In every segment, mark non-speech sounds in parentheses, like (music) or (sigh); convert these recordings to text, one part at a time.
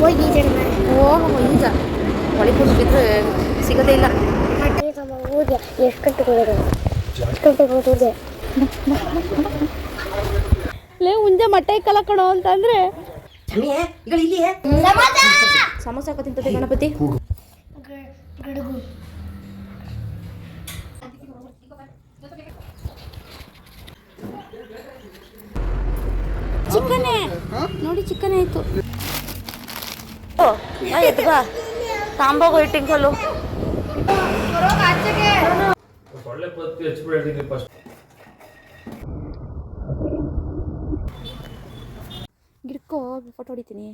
ಹೋಗಿ ಈಗ ಒಳಗೆ ಹೋಗಿದ್ರೆ ಸಿಗೋದೇ ಇಲ್ಲ. ಹೋಗಿ ಎಷ್ಟು ಗಂಟೆ ಹೋಗೋದು ಎಷ್ಟು ಹೋಗೋದು ಲೇ ಉಂಜೆ ಮಟ್ಟೆ ಕಲ ಕಣೋ ಅಂತಂದ್ರೆ. ಸಮೋಸ ಹಾಕೋ ತಿಂತದೆ ಗಣಪತಿ. ಚಿಕ್ಕನೇ ನೋಡಿ ಚಿಕ್ಕನೇ ಆಯ್ತು. ತಾಂಬೋಗು ಇಟ್ಟಿಂಗ್ ಕಲ್ಲು. ಫಸ್ಟ್ ಗಿಡ್ಕೋ ಫೋಟೋ ಹೊಡಿತೀನಿ.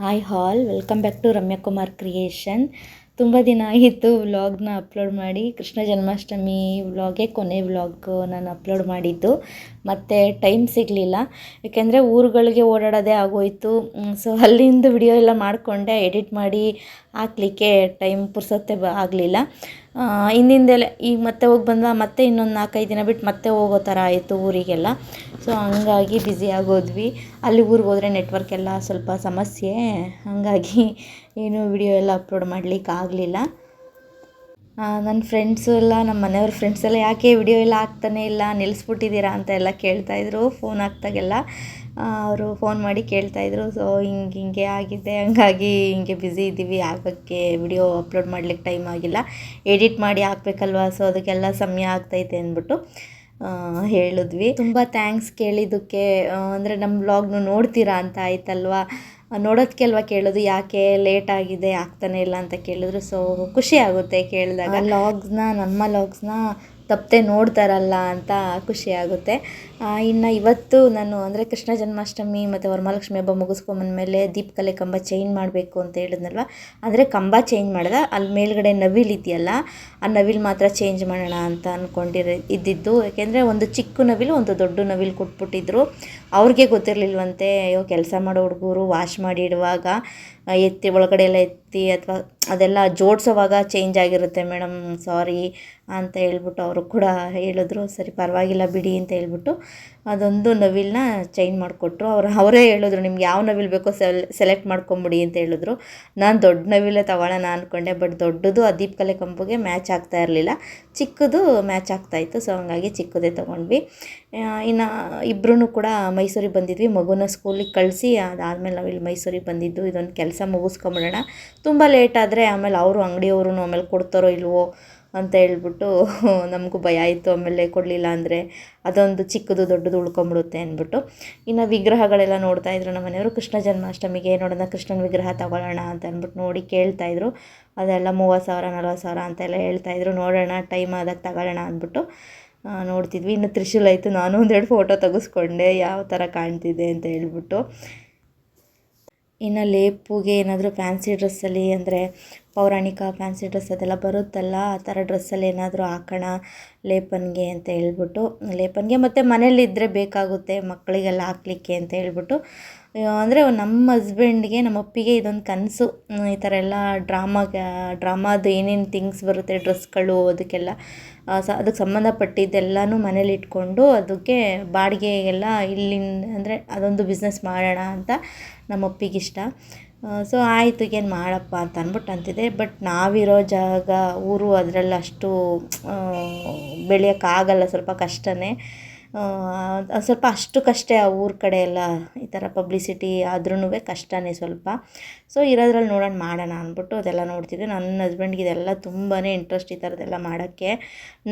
Hi all welcome back to Ramya Kumar creation ತುಂಬ ದಿನ ಆಯಿತು ವ್ಲಾಗ್ನ ಅಪ್ಲೋಡ್ ಮಾಡಿ. ಕೃಷ್ಣ ಜನ್ಮಾಷ್ಟಮಿ ವ್ಲಾಗೆ, ಕೊನೆ ವ್ಲಾಗ್ ನಾನು ಅಪ್ಲೋಡ್ ಮಾಡಿದ್ದು. ಮತ್ತು ಟೈಮ್ ಸಿಗಲಿಲ್ಲ. ಏಕೆಂದರೆ ಊರುಗಳಿಗೆ ಓಡಾಡೋದೇ ಆಗೋಯಿತು. ಸೊ ಅಲ್ಲಿಂದ ವಿಡಿಯೋ ಎಲ್ಲ ಮಾಡಿಕೊಂಡೆ. ಎಡಿಟ್ ಮಾಡಿ ಹಾಕ್ಲಿಕ್ಕೆ ಟೈಮ್ ಪುರ್ಸತ್ತೆ ಬ, ಆಗಲಿಲ್ಲ. ಹಿಂದಿಂದೆಲೆ ಈಗ ಮತ್ತೆ ಹೋಗಿ ಬಂದ ಮತ್ತೆ ಇನ್ನೊಂದು ನಾಲ್ಕೈದು ದಿನ ಬಿಟ್ಟು ಮತ್ತೆ ಹೋಗೋ ಥರ ಆಯಿತು ಊರಿಗೆಲ್ಲ. ಸೊ ಹಂಗಾಗಿ ಬ್ಯುಸಿ ಆಗೋದ್ವಿ. ಅಲ್ಲಿ ಊರಿಗೆ ಹೋದರೆ ನೆಟ್ವರ್ಕ್ ಎಲ್ಲ ಸ್ವಲ್ಪ ಸಮಸ್ಯೆ. ಹಾಗಾಗಿ ಏನು ವಿಡಿಯೋ ಎಲ್ಲ ಅಪ್ಲೋಡ್ ಮಾಡಲಿಕ್ಕೆ ಆಗಲಿಲ್ಲ ನನ್ನ ಫ್ರೆಂಡ್ಸು ಎಲ್ಲ ನಮ್ಮ ಮನೆಯವ್ರ ಫ್ರೆಂಡ್ಸ್ ಎಲ್ಲ, ಯಾಕೆ ವಿಡಿಯೋ ಎಲ್ಲ ಆಗ್ತಾನೆ ಇಲ್ಲ? ನಿಲ್ಲಿಸ್ಬಿಟ್ಟಿದ್ದೀರಾ ಅಂತ ಎಲ್ಲ ಕೇಳ್ತಾಯಿದ್ರು ಫೋನ್ ಹಾಕ್ದಾಗೆಲ್ಲ ಅವರು ಫೋನ್ ಮಾಡಿ ಕೇಳ್ತಾಯಿದ್ರು ಸೊ ಹಿಂಗೆ ಹಿಂಗೆ ಆಗಿದೆ. ಹಂಗಾಗಿ ಹಿಂಗೆ ಬ್ಯುಸಿ ಇದ್ದೀವಿ. ಆಗೋಕ್ಕೆ ವಿಡಿಯೋ ಅಪ್ಲೋಡ್ ಮಾಡ್ಲಿಕ್ಕೆ ಟೈಮ್ ಆಗಿಲ್ಲ. ಎಡಿಟ್ ಮಾಡಿ ಹಾಕ್ಬೇಕಲ್ವ? ಸೊ ಅದಕ್ಕೆಲ್ಲ ಸಮಯ ಆಗ್ತೈತೆ ಅಂದ್ಬಿಟ್ಟು ಹೇಳಿದ್ವಿ. ತುಂಬ ಥ್ಯಾಂಕ್ಸ್ ಕೇಳಿದ್ದಕ್ಕೆ. ಅಂದರೆ ನಮ್ಮ ಬ್ಲಾಗ್ನು ನೋಡ್ತೀರಾ ಅಂತ ಆಯ್ತಲ್ವಾ? ನೋಡೋದಕ್ಕೆ ಅಲ್ವಾ ಕೇಳೋದು, ಯಾಕೆ ಲೇಟ್ ಆಗಿದೆ, ಆಗ್ತಾನೆ ಇಲ್ಲ ಅಂತ ಕೇಳಿದ್ರು. ಸೊ ಖುಷಿ ಆಗುತ್ತೆ ಕೇಳಿದಾಗ. ಲಾಗ್ಸ್ನ ನಮ್ಮ ಲಾಗ್ಸ್ನ ತಪ್ಪದೆ ನೋಡ್ತಾರಲ್ಲ ಅಂತ ಖುಷಿ ಆಗುತ್ತೆ. ಇನ್ನು ಇವತ್ತು ನಾನು ಅಂದರೆ ಕೃಷ್ಣ ಜನ್ಮಾಷ್ಟಮಿ ಮತ್ತು ವರಮಹಾಲಕ್ಷ್ಮಿ ಹಬ್ಬ ಮುಗಿಸ್ಕೊಂಬಂದ್ಮೇಲೆ ದೀಪಕಲೆ ಕಂಬ ಚೇಂಜ್ ಮಾಡಬೇಕು ಅಂತ ಹೇಳಿದ್ನಲ್ವ? ಅಂದರೆ ಕಂಬ ಚೇಂಜ್ ಮಾಡಿದೆ ಅಲ್ಲಿ ಮೇಲ್ಗಡೆ ನವಿಲ್ ಇದೆಯಲ್ಲ, ಆ ನವಿಲ್ ಮಾತ್ರ ಚೇಂಜ್ ಮಾಡೋಣ ಅಂತ ಅಂದ್ಕೊಂಡಿರ ಇದ್ದಿದ್ದು. ಯಾಕೆಂದರೆ ಒಂದು ಚಿಕ್ಕ ನವಿಲು, ಒಂದು ದೊಡ್ಡ ನವಿಲು ಕೊಟ್ಬಿಟ್ಟಿದ್ರು. ಅವ್ರಿಗೆ ಗೊತ್ತಿರಲಿಲ್ವಂತೆ, ಅಯ್ಯೋ ಕೆಲಸ ಮಾಡೋ ಹುಡುಗರು ವಾಶ್ ಮಾಡಿ ಇಡುವಾಗ ಎತ್ತಿ ಒಳಗಡೆ ಎಲ್ಲ ಎತ್ತಿ ಅಥವಾ ಅದೆಲ್ಲ ಜೋಡಿಸೋವಾಗ ಚೇಂಜ್ ಆಗಿರುತ್ತೆ ಮೇಡಮ್ ಸಾರಿ ಅಂತ ಹೇಳ್ಬಿಟ್ಟು ಅವರು ಕೂಡ ಹೇಳಿದ್ರು, ಸರಿ ಪರವಾಗಿಲ್ಲ ಬಿಡಿ ಅಂತ ಹೇಳ್ಬಿಟ್ಟು ಅದೊಂದು ನವಿಲನ್ನ ಚೇಂಜ್ ಮಾಡಿಕೊಟ್ರು. ಅವ್ರು ಅವರೇ ಹೇಳಿದ್ರು, ನಿಮ್ಗೆ ಯಾವ ನವಿಲು ಬೇಕೋ ಸೆಲ್ ಸೆಲೆಕ್ಟ್ ಮಾಡ್ಕೊಂಬಿಡಿ ಅಂತ ಹೇಳಿದ್ರು. ನಾನು ದೊಡ್ಡ ನವಿಲೇ ತಗೊಳ್ಳೋಣ ಅಂದ್ಕೊಂಡೆ ಬಟ್ ದೊಡ್ಡದು ಆ ದೀಪಕಲೆ ಕಂಬಗೆ ಮ್ಯಾಚ್ ಆಗ್ತಾ ಇರಲಿಲ್ಲ. ಚಿಕ್ಕದು ಮ್ಯಾಚ್ ಆಗ್ತಾಯಿತ್ತು ಸೊ ಹಂಗಾಗಿ ಚಿಕ್ಕದೇ ತೊಗೊಂಡ್ವಿ. ಇನ್ನು ಇಬ್ಬರೂ ಕೂಡ ಮೈಸೂರಿಗೆ ಬಂದಿದ್ವಿ. ಮಗುನ ಸ್ಕೂಲಿಗೆ ಕಳಿಸಿ ಅದಾದಮೇಲೆ ನಾವು ಮೈಸೂರಿಗೆ ಬಂದಿದ್ದು, ಇದೊಂದು ಕೆಲಸ ಮುಗಿಸ್ಕೊಂಬಿಡೋಣ. ತುಂಬ ಲೇಟ್ ಆದರೆ ಆಮೇಲೆ ಅವರು ಅಂಗಡಿಯವರು ಆಮೇಲೆ ಕೊಡ್ತಾರೋ ಇಲ್ವೋ ಅಂತ ಹೇಳ್ಬಿಟ್ಟು (laughs) ನಮಗೂ ಭಯ ಆಯಿತು. ಆಮೇಲೆ ಕೊಡಲಿಲ್ಲ ಅಂದರೆ ಅದೊಂದು ಚಿಕ್ಕದು ದೊಡ್ಡದು ಉಳ್ಕೊಂಬಿಡುತ್ತೆ ಅಂದ್ಬಿಟ್ಟು. ಇನ್ನು ವಿಗ್ರಹಗಳೆಲ್ಲ ನೋಡ್ತಾ ಇದ್ರು ನಮ್ಮ ಮನೆಯವರು. ಕೃಷ್ಣ ಜನ್ಮಾಷ್ಟಮಿಗೆ ನೋಡೋಣ, ಕೃಷ್ಣನ ವಿಗ್ರಹ ತಗೊಳ್ಳೋಣ ಅಂತ ಅಂದ್ಬಿಟ್ಟು ನೋಡಿ ಕೇಳ್ತಾಯಿದ್ರು ಅದೆಲ್ಲ ಮೂವತ್ತು ಸಾವಿರ, ನಲ್ವತ್ತು ಸಾವಿರ ಅಂತೆಲ್ಲ ಹೇಳ್ತಾಯಿದ್ರು ನೋಡೋಣ ಟೈಮ್ ಆದಾಗ ತಗೊಳ್ಳೋಣ ಅಂದ್ಬಿಟ್ಟು ನೋಡ್ತಿದ್ವಿ. ಇನ್ನು ತ್ರಿಶೂಲ್ ಆಯಿತು ನಾನು ಒಂದೆರಡು ಫೋಟೋ ತೆಗೆಸ್ಕೊಂಡೆ. ಯಾವ ಥರ ಕಾಣ್ತಿದೆ ಅಂತ ಹೇಳ್ಬಿಟ್ಟು. ಇನ್ನು ಲೇಪುಗೆ ಏನಾದರೂ ಫ್ಯಾನ್ಸಿ ಡ್ರೆಸ್ಸಲ್ಲಿ ಅಂದರೆ ಪೌರಾಣಿಕ ಫ್ಯಾನ್ಸಿ ಡ್ರೆಸ್ ಅದೆಲ್ಲ ಬರುತ್ತಲ್ಲ, ಆ ಥರ ಡ್ರೆಸ್ಸಲ್ಲಿ ಏನಾದರೂ ಹಾಕೋಣ ಲೇಪನ್ಗೆ ಅಂತ ಹೇಳ್ಬಿಟ್ಟು, ಲೇಪನ್ಗೆ ಮತ್ತು ಮನೇಲಿದ್ದರೆ ಬೇಕಾಗುತ್ತೆ ಮಕ್ಕಳಿಗೆಲ್ಲ ಹಾಕ್ಲಿಕ್ಕೆ ಅಂತ ಹೇಳ್ಬಿಟ್ಟು ಅಂದರೆ ನಮ್ಮ ಹಸ್ಬೆಂಡ್ಗೆ ನಮ್ಮ ಅಪ್ಪಿಗೆ ಇದೊಂದು ಕನಸು. ಈ ಥರ ಎಲ್ಲ ಡ್ರಾಮಾಗೆ ಡ್ರಾಮಾದು ಏನೇನು ಥಿಂಗ್ಸ್ ಬರುತ್ತೆ ಡ್ರೆಸ್ಗಳು ಅದಕ್ಕೆಲ್ಲ ಸ ಅದಕ್ಕೆ ಸಂಬಂಧಪಟ್ಟಿದ್ದೆಲ್ಲನೂ ಮನೇಲಿ ಇಟ್ಕೊಂಡು ಅದಕ್ಕೆ ಬಾಡಿಗೆಗೆಲ್ಲ ಇಲ್ಲಿಂದ ಅಂದರೆ ಅದೊಂದು ಬಿಸ್ನೆಸ್ ಮಾಡೋಣ ಅಂತ ನಮ್ಮ ಅಪ್ಪಿಗಿಷ್ಟ ಸೊ ಆಯಿತು, ಏನು ಮಾಡಪ್ಪ ಅಂತ ಅಂದ್ಬಿಟ್ಟು ಅಂತಿದ್ದೆ. ಬಟ್ ನಾವಿರೋ ಜಾಗ, ಊರು ಅದರಲ್ಲಿ ಅಷ್ಟು ಬೆಳೆಯೋಕ್ಕಾಗಲ್ಲ ಸ್ವಲ್ಪ ಕಷ್ಟನೇ. ಸ್ವಲ್ಪ ಅಷ್ಟು ಕಷ್ಟ ಆ ಊರ ಕಡೆ ಎಲ್ಲ, ಈ ಥರ ಪಬ್ಲಿಸಿಟಿ ಆದ್ರೂ ಕಷ್ಟನೇ ಸ್ವಲ್ಪ. ಸೊ ಇರೋದ್ರಲ್ಲಿ ನೋಡೋಣ, ಮಾಡೋಣ ಅಂದ್ಬಿಟ್ಟು ಅದೆಲ್ಲ ನೋಡ್ತಿದ್ದೆ. ನನ್ನ ಹಸ್ಬೆಂಡ್ಗೆ ಇದೆಲ್ಲ ತುಂಬಾ ಇಂಟ್ರೆಸ್ಟ್ ಈ ಥರದ್ದೆಲ್ಲ ಮಾಡೋಕ್ಕೆ.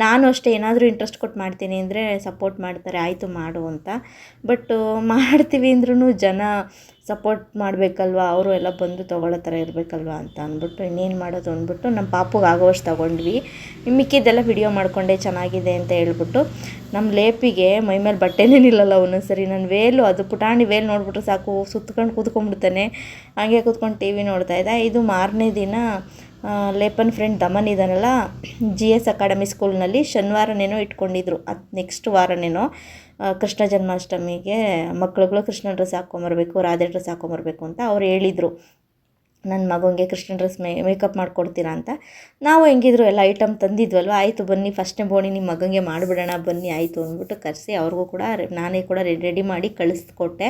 ನಾನು ಅಷ್ಟೇ, ಏನಾದರೂ ಇಂಟ್ರೆಸ್ಟ್ ಕೊಟ್ಟು ಮಾಡ್ತೀನಿ ಅಂದರೆ ಸಪೋರ್ಟ್ ಮಾಡ್ತಾರೆ, ಆಯಿತು ಮಾಡು ಅಂತ. ಬಟ್ ಮಾಡ್ತೀವಿ ಅಂದ್ರೂ ಜನ ಸಪೋರ್ಟ್ ಮಾಡಬೇಕಲ್ವ? ಅವರು ಎಲ್ಲ ಬಂದು ತೊಗೊಳ್ಳೋ ಥರ ಇರಬೇಕಲ್ವ ಅಂತ ಅಂದ್ಬಿಟ್ಟು ಇನ್ನೇನು ಮಾಡೋದು ಅಂದ್ಬಿಟ್ಟು ನಮ್ಮ ಪಾಪುಗೆ ಆಗೋವಷ್ಟು ತೊಗೊಂಡ್ವಿ. ಮಿಕ್ಕಿದ್ದೆಲ್ಲ ವಿಡಿಯೋ ಮಾಡಿಕೊಂಡೆ ಚೆನ್ನಾಗಿದೆ ಅಂತ ಹೇಳ್ಬಿಟ್ಟು ನಮ್ಮ ಲೇಪಿಗೆ ಮೈ ಮೇಲೆ ಬಟ್ಟೆನೇ ನಿಲ್ಲಲ್ಲ ಒಂದೊಂದು ಸರಿ ನಾನು ವೇಲು, ಅದು ಪುಟಾಣಿ ವೇಲ್ ನೋಡಿಬಿಟ್ರೆ ಸಾಕು. ಸುತ್ಕೊಂಡು ಕೂತ್ಕೊಂಡ್ಬಿಡ್ತಾನೆ. ಹಾಗೆ ಕೂತ್ಕೊಂಡು ಟಿ ವಿ ನೋಡ್ತಾ ಇದ್ದ. ಇದು ಮಾರನೇ ದಿನ ಲೇಪನ್ ಫ್ರೆಂಡ್ ದಮನ್ ಇದ್ದಾನಲ್ಲ ಜಿ ಎಸ್ ಅಕಾಡೆಮಿ ಸ್ಕೂಲ್ನಲ್ಲಿ ಶನಿವಾರನೇನೋ ಇಟ್ಕೊಂಡಿದ್ರು. ಅದು ನೆಕ್ಸ್ಟ್ ವಾರನೇನೋ. ಕೃಷ್ಣ ಜನ್ಮಾಷ್ಟಮಿಗೆ ಮಕ್ಕಳುಗಳು ಕೃಷ್ಣ ಡ್ರೆಸ್ ಹಾಕ್ಕೊಂಬರ್ಬೇಕು ರಾಧೆ ಡ್ರೆಸ್ ಹಾಕ್ಕೊಂಬರ್ಬೇಕು ಅಂತ ಅವ್ರು ಹೇಳಿದರು. ನನ್ನ ಮಗನಿಗೆ ಕೃಷ್ಣ ಡ್ರೆಸ್ ಮೇ, ಮೇಕಪ್ ಮಾಡಿಕೊಡ್ತೀರಾ ಅಂತ? ನಾವು ಹೆಂಗಿದ್ರು ಎಲ್ಲ ಐಟಮ್ ತಂದಿದ್ವಲ್ವ, ಆಯಿತು ಬನ್ನಿ ಫಸ್ಟ್ನೇ ಬೋಣಿ ನಿಮ್ಮ ಮಗನಿಗೆ ಮಾಡಿಬಿಡೋಣ, ಬನ್ನಿ, ಆಯಿತು ಅಂದ್ಬಿಟ್ಟು ಕರೆಸಿ ಅವ್ರಿಗೂ ಕೂಡ ನಾನೇ ಕೂಡ ರೆಡಿ ಮಾಡಿ ಕಳಿಸ್ಕೊಟ್ಟೆ.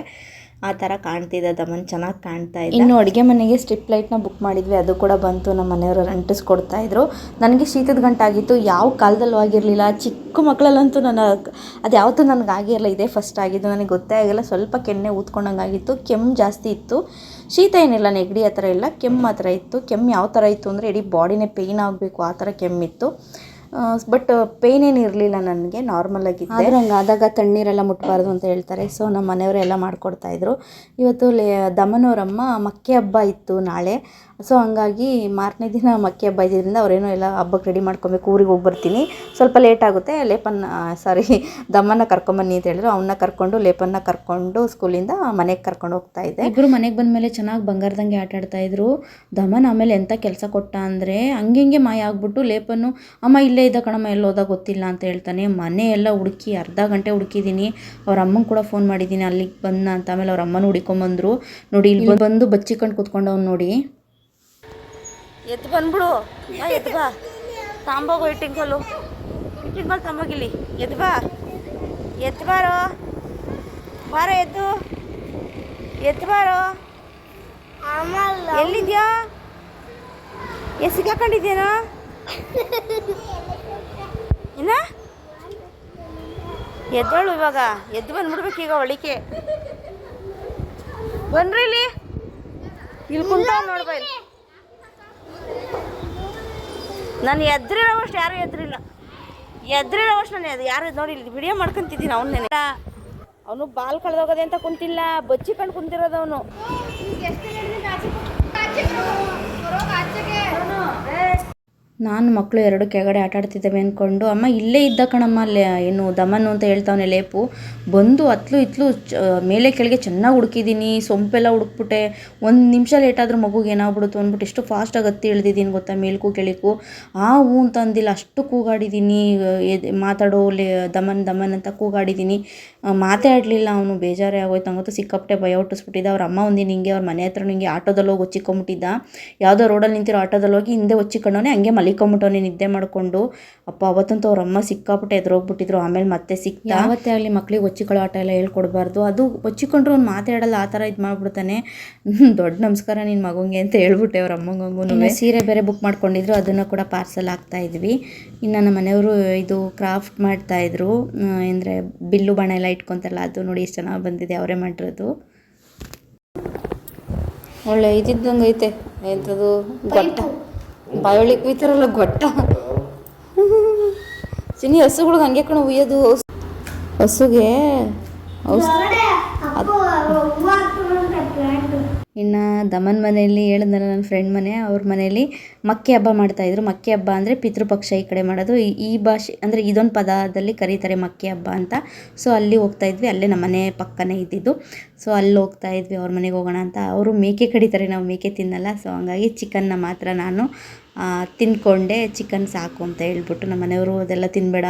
ಆ ಥರ ಕಾಣ್ತಿದೆ, ದಮನ್ ಚೆನ್ನಾಗಿ ಕಾಣ್ತಾ ಇದೆ. ಇನ್ನು ಅಡುಗೆ ಮನೆಗೆ ಸ್ಟ್ರಿಪ್ ಲೈಟ್ನ ಬುಕ್ ಮಾಡಿದ್ವಿ, ಅದು ಕೂಡ ಬಂತು, ನಮ್ಮ ಮನೆಯವರು ಅಂಟಿಸ್ಕೊಡ್ತಾ ಇದ್ರು. ನನಗೆ ಶೀತದ ಗಂಟಾಗಿತ್ತು ಯಾವ ಕಾಲದಲ್ಲೂ ಆಗಿರಲಿಲ್ಲ. ಚಿಕ್ಕ ಮಕ್ಕಳಲ್ಲಂತೂ ನನ್ನ ಅದು ಯಾವತ್ತೂ ನನಗೆ ಆಗಿರಲ್ಲ ಇದೇ ಫಸ್ಟ್ ಆಗಿದ್ದು, ನನಗೆ ಗೊತ್ತೇ ಆಗಿಲ್ಲ. ಸ್ವಲ್ಪ ಕೆನ್ನೆ ಊದ್ಕೊಂಡಂಗಾಗಿತ್ತು, ಕೆಮ್ಮು ಜಾಸ್ತಿ ಇತ್ತು. ಶೀತ ಏನಿಲ್ಲ, ನೆಗಡಿ ಆ ಥರ ಇಲ್ಲ, ಕೆಮ್ಮು ಮಾತ್ರ ಇತ್ತು. ಕೆಮ್ಮು ಯಾವ ಥರ ಇತ್ತು ಅಂದರೆ, ಇಡೀ ಬಾಡಿನೇ ಪೇಯ್ನ್ ಆಗಬೇಕು, ಆ ಥರ ಕೆಮ್ಮಿತ್ತು ಬಟ್ ಪೇಯ್ನ್ ಏನು ಇರಲಿಲ್ಲ ನನಗೆ ನಾರ್ಮಲ್ ಆಗಿತ್ತು ಹಂಗಾದಾಗ ಹಂಗೆ ಆದಾಗ ತಣ್ಣೀರೆಲ್ಲ ಮುಟ್ಟಬಾರ್ದು ಅಂತ ಹೇಳ್ತಾರೆ. ಸೊ ನಮ್ಮ ಮನೆಯವರೆಲ್ಲ ಮಾಡಿಕೊಡ್ತಾಯಿದ್ರು ಇವತ್ತು ಲೇ ದಮನವರಮ್ಮ ಮಕ್ಕಿ ಹಬ್ಬ ಇತ್ತು ನಾಳೆ. ಸೊ ಹಂಗಾಗಿ ಮಾರನೇ ದಿನ ಮಕ್ಕಿ ಹಬ್ಬ ಇದ್ದಿದ್ದರಿಂದ ಅವರೇನೋ ಎಲ್ಲ ಹಬ್ಬಕ್ಕೆ ರೆಡಿ ಮಾಡ್ಕೊಬೇಕು ಊರಿಗೆ ಹೋಗಿ ಬರ್ತೀನಿ. ಸ್ವಲ್ಪ ಲೇಟ್ ಆಗುತ್ತೆ ಲೇಪನ್ನ ಸಾರಿ ದಮ್ಮನ್ನ ಕರ್ಕೊಂಬನ್ನಿ ಅಂತ ಹೇಳಿದ್ರು. ಅವನ್ನ ಕರ್ಕೊಂಡು ಲೇಪನ್ನ ಕರ್ಕೊಂಡು ಸ್ಕೂಲಿಂದ ಮನೆಗೆ ಕರ್ಕೊಂಡು ಹೋಗ್ತಾ ಇದ್ದೆ. ಇಬ್ಬರು ಮನೆಗೆ ಬಂದಮೇಲೆ ಚೆನ್ನಾಗಿ ಬಂಗಾರದಂಗೆ ಆಟ ಆಡ್ತಾ ಇದ್ರು. ದಮನ್ ಆಮೇಲೆ ಎಂಥ ಕೆಲಸ ಕೊಟ್ಟ ಅಂದರೆ ಹಂಗೆ ಹಿಂಗೆ ಮಾಯ ಆಗ್ಬಿಟ್ಟು ಲೇಪನ್ನು ಅಮ್ಮ ಇಲ್ಲೇ ಇದ್ದ ಕಣಮ್ಮ ಎಲ್ಲಿ ಹೋದ ಗೊತ್ತಿಲ್ಲ ಅಂತ ಹೇಳ್ತಾನೆ. ಮನೆ ಎಲ್ಲ ಹುಡುಕಿ ಅರ್ಧ ಗಂಟೆ ಹುಡುಕಿದ್ದೀನಿ. ಅವ್ರ ಅಮ್ಮಂಗೆ ಕೂಡ ಫೋನ್ ಮಾಡಿದ್ದೀನಿ ಅಲ್ಲಿಗೆ ಬಂದ ಅಂತ. ಆಮೇಲೆ ಅವ್ರ ಅಮ್ಮನ ಹುಡ್ಕೊಂಬಂದ್ರು. ನೋಡಿ ಇಲ್ಲಿ ಬಂದು ಬಚ್ಚಿಕೊಂಡು ಕೂತ್ಕೊಂಡವ್ನು ನೋಡಿ. ಎದ್ದು ಬಂದ್ಬಿಡು. ಬಾ ಎದ್ದು ಬಾ. ತಾಂಬೋಗು ಇಟ್ಟಿಂಗಲ್ಲು ಇಟ್ಟಿಂಗಲ್ ತಾಂಬೋಗಿಲ್ಲಿ ಎದ್ದು ಬಾ. ಎದ್ದು ಬಾರೋ. ಬಾರ, ಎದ್ದು. ಎದ್ದು ಬಾರೋ. ಎಲ್ಲಿದ್ಯಾ? ಎಸ್ ಸಿಗಾಕೊಂಡಿದ್ಯೇನೋ ಇನ್ನ? ಎದ್ದೋಳು ಇವಾಗ. ಎದ್ದು ಬಂದ್ಬಿಡ್ಬೇಕು ಈಗ ಒಳಿಕೆ ಬನ್ರಿ ಇಲ್ಲಿ. ಇಲ್ಲಿ ಕುಂತ ನಾನು ಎದ್ರಿರೋವಷ್ಟು ಯಾರು ಎದ್ರಿಲ್ಲ. ಎದ್ರಿರೋವಷ್ಟು ನಾನು ಎದ್- ಯಾರು ನೋಡಿ, ಇಲ್ಲಿ ವಿಡಿಯೋ ಮಾಡ್ಕೊಂತಿದ್ದೀನಿ ನೆನೆ. ಅವನು ಬಾಲ್ ಕಳೆದೋಗದೆ ಅಂತ ಕುಂತಿಲ್ಲ ಬಚ್ಚಿಕೊಂಡು ಕುಂತಿರೋದು ಅವನು. ನಾನು ಮಕ್ಕಳು ಎರಡು ಕೆಳಗಡೆ ಆಟ ಆಡ್ತಿದ್ದೇವೆ ಅಂದ್ಕೊಂಡು ಅಮ್ಮ, ಇಲ್ಲೇ ಇದ್ದ ಕಣಮ್ಮ ಅಲ್ಲೇ ಏನು ದಮನು ಅಂತ ಹೇಳ್ತಾವನೆ ಲೇಪು. ಬಂದು ಅತ್ಲು ಇತ್ಲು ಚ, ಮೇಲೆ ಕೆಳಗೆ ಚೆನ್ನಾಗಿ ಹುಡುಕಿದ್ದೀನಿ ಸೊಂಪೆಲ್ಲ ಹುಡುಕ್ಬಿಟ್ಟೆ. ಒಂದು ನಿಮಿಷ ಲೇಟಾದರೂ ಮಗುಗೆ ಏನಾಗ್ಬಿಡುತ್ತೋ ಅಂದ್ಬಿಟ್ಟು ಎಷ್ಟು ಫಾಸ್ಟಾಗಿ ಹತ್ತಿ ಇಳ್ದಿದ್ದೀನಿ ಗೊತ್ತಾ ಮೇಲ್ಕು ಕೆಳಕು. ಆ ಹೂ ಅಂತ ಅಂದಿಲ್ಲ, ಅಷ್ಟು ಕೂಗಾಡಿದ್ದೀನಿ ಮಾತಾಡೋ ಲೇ, ದಮನ್ ದಮನ್ ಅಂತ ಕೂಗಾಡಿದ್ದೀನಿ ಆ, ಮಾತೇ ಆಡಲಿಲ್ಲ ಅವನು ಬೇಜಾರೇ ಆಗೋಯ್ತು. ನಂಗಂತೂ ಸಿಕ್ಕಾಪಟ್ಟೆ ಭಯ ಹುಟ್ಟಿಸ್ಬಿಟ್ಟಿದ್ದ ಅವ್ರ ಅಮ್ಮ ಒಂದಿನ ಹಿಂಗೆ ಅವ್ರ ಮನೆ ಹತ್ರ ಹಿಂಗೆ ಆಟೋದಲ್ಲಿ ಹೋಗಿ ಹೊಚ್ಚಿಕೊಂಬಿಟ್ಟಿದ್ದ. ಯಾವುದೋ ರೋಡಲ್ಲಿ ನಿಂತಿರೋ ಆಟೋದಲ್ಲಿ ಹೋಗಿ ಹಿಂದೆ ಹೊಚ್ಚಿಕೊಂಡವನೆ ಹಂಗೆ ಮಲಿಕೊಂಬಿಟ್ಟವನೆ ನಿದ್ದೆ ಮಾಡಿಕೊಂಡು. ಅಪ್ಪ ಅವತ್ತಂತೂ ಅವ್ರ ಅಮ್ಮ ಸಿಕ್ಕಾಪಟ್ಟೆ ಎದುರೋಗ್ಬಿಟ್ಟಿದ್ರು. ಆಮೇಲೆ ಮತ್ತೆ ಸಿಕ್ತ. ಯಾವತ್ತೇ ಆಗಲಿ ಮಕ್ಳಿಗೆ ಹೊಚ್ಚಿಕೊಳ್ಳೋ ಆಟ ಎಲ್ಲ ಹೇಳ್ಕೊಡ್ಬಾರ್ದು. ಅದು ಹೊಚ್ಚಿಕೊಂಡ್ರು ಅವ್ನು ಮಾತಾಡಲ್ಲ ಆ ಥರ ಇದು ಮಾಡ್ಬಿಡ್ತಾನೆ. ದೊಡ್ಡ ನಮಸ್ಕಾರ ನಿನ್ನ ಮಗಂಗೆ ಅಂತ ಹೇಳ್ಬಿಟ್ಟೆ ಅವ್ರ ಅಮ್ಮಂಗೂ ಸೀರೆ ಬೇರೆ ಬುಕ್ ಮಾಡ್ಕೊಂಡಿದ್ರು ಅದನ್ನು ಕೂಡ ಪಾರ್ಸಲ್ ಆಗ್ತಾ ಇದ್ವಿ. ಇನ್ನು ನಮ್ಮ ಮನೆಯವರು ಇದು ಕ್ರಾಫ್ಟ್ ಮಾಡ್ತಾ ಇದ್ರು. ಅಂದರೆ ಬಿಲ್ಲು ಬಣ್ಣ ಎಲ್ಲ ಇಟ್ಕೊತಾರಲ್ಲ ಅದು ನೋಡಿ ಎಷ್ಟು ಚೆನ್ನಾಗಿ ಬಂದಿದೆ, ಅವರೇ ಮಾಡಿರೋದು. ಒಳ್ಳೆ ಇದ್ದಂಗೆ ಐತೆ. ಎಂಥದ್ದು ಗೊಟ್ಟ? ಬಾಯೊಳಿ ಕುಯ್ತಾರಲ್ಲ ಗೊಟ್ಟ? ಚಿನ್ನಿ ಹಸುಗಳಿಗೆ ಹಂಗೆ ಕಣ ಉಯ್ಯೋದು. ಹಸುಗೆ ಇನ್ನು ದಮನ್ ಮನೆಯಲ್ಲಿ ಹೇಳಿದ್ನಲ್ಲ ನನ್ನ ಫ್ರೆಂಡ್ ಮನೆ, ಅವ್ರ ಮನೆಯಲ್ಲಿ ಮಕ್ಕಿ ಹಬ್ಬ ಮಾಡ್ತಾಯಿದ್ರು ಮಕ್ಕಿ ಹಬ್ಬ ಅಂದರೆ ಪಿತೃಪಕ್ಷ ಈ ಕಡೆ ಮಾಡೋದು. ಈ- ಭಾಷೆ ಅಂದರೆ ಇದೊಂದು ಪದದಲ್ಲಿ ಕರೀತಾರೆ ಮಕ್ಕಿ ಹಬ್ಬ ಅಂತ. ಸೊ ಅಲ್ಲಿ ಹೋಗ್ತಾಯಿದ್ವಿ ಅಲ್ಲೇ ನಮ್ಮ ಮನೆ ಪಕ್ಕನೇ ಇದ್ದಿದ್ದು. ಸೊ ಅಲ್ಲಿ ಹೋಗ್ತಾ ಇದ್ವಿ, ಅವ್ರ ಮನೆಗೆ ಹೋಗೋಣ ಅಂತ. ಅವರು ಮೇಕೆ ಕಡಿತಾರೆ, ನಾವು ಮೇಕೆ ತಿನ್ನಲ್ಲ. ಸೊ ಹಂಗಾಗಿ ಚಿಕನ್ನ ಮಾತ್ರ ನಾನು ತಿನ್ಕೊಂಡೆ. ಚಿಕನ್ ಸಾಕು ಅಂತ ಹೇಳ್ಬಿಟ್ಟು ನಮ್ಮ ಮನೆಯವರು ಅದೆಲ್ಲ ತಿನ್ನಬೇಡ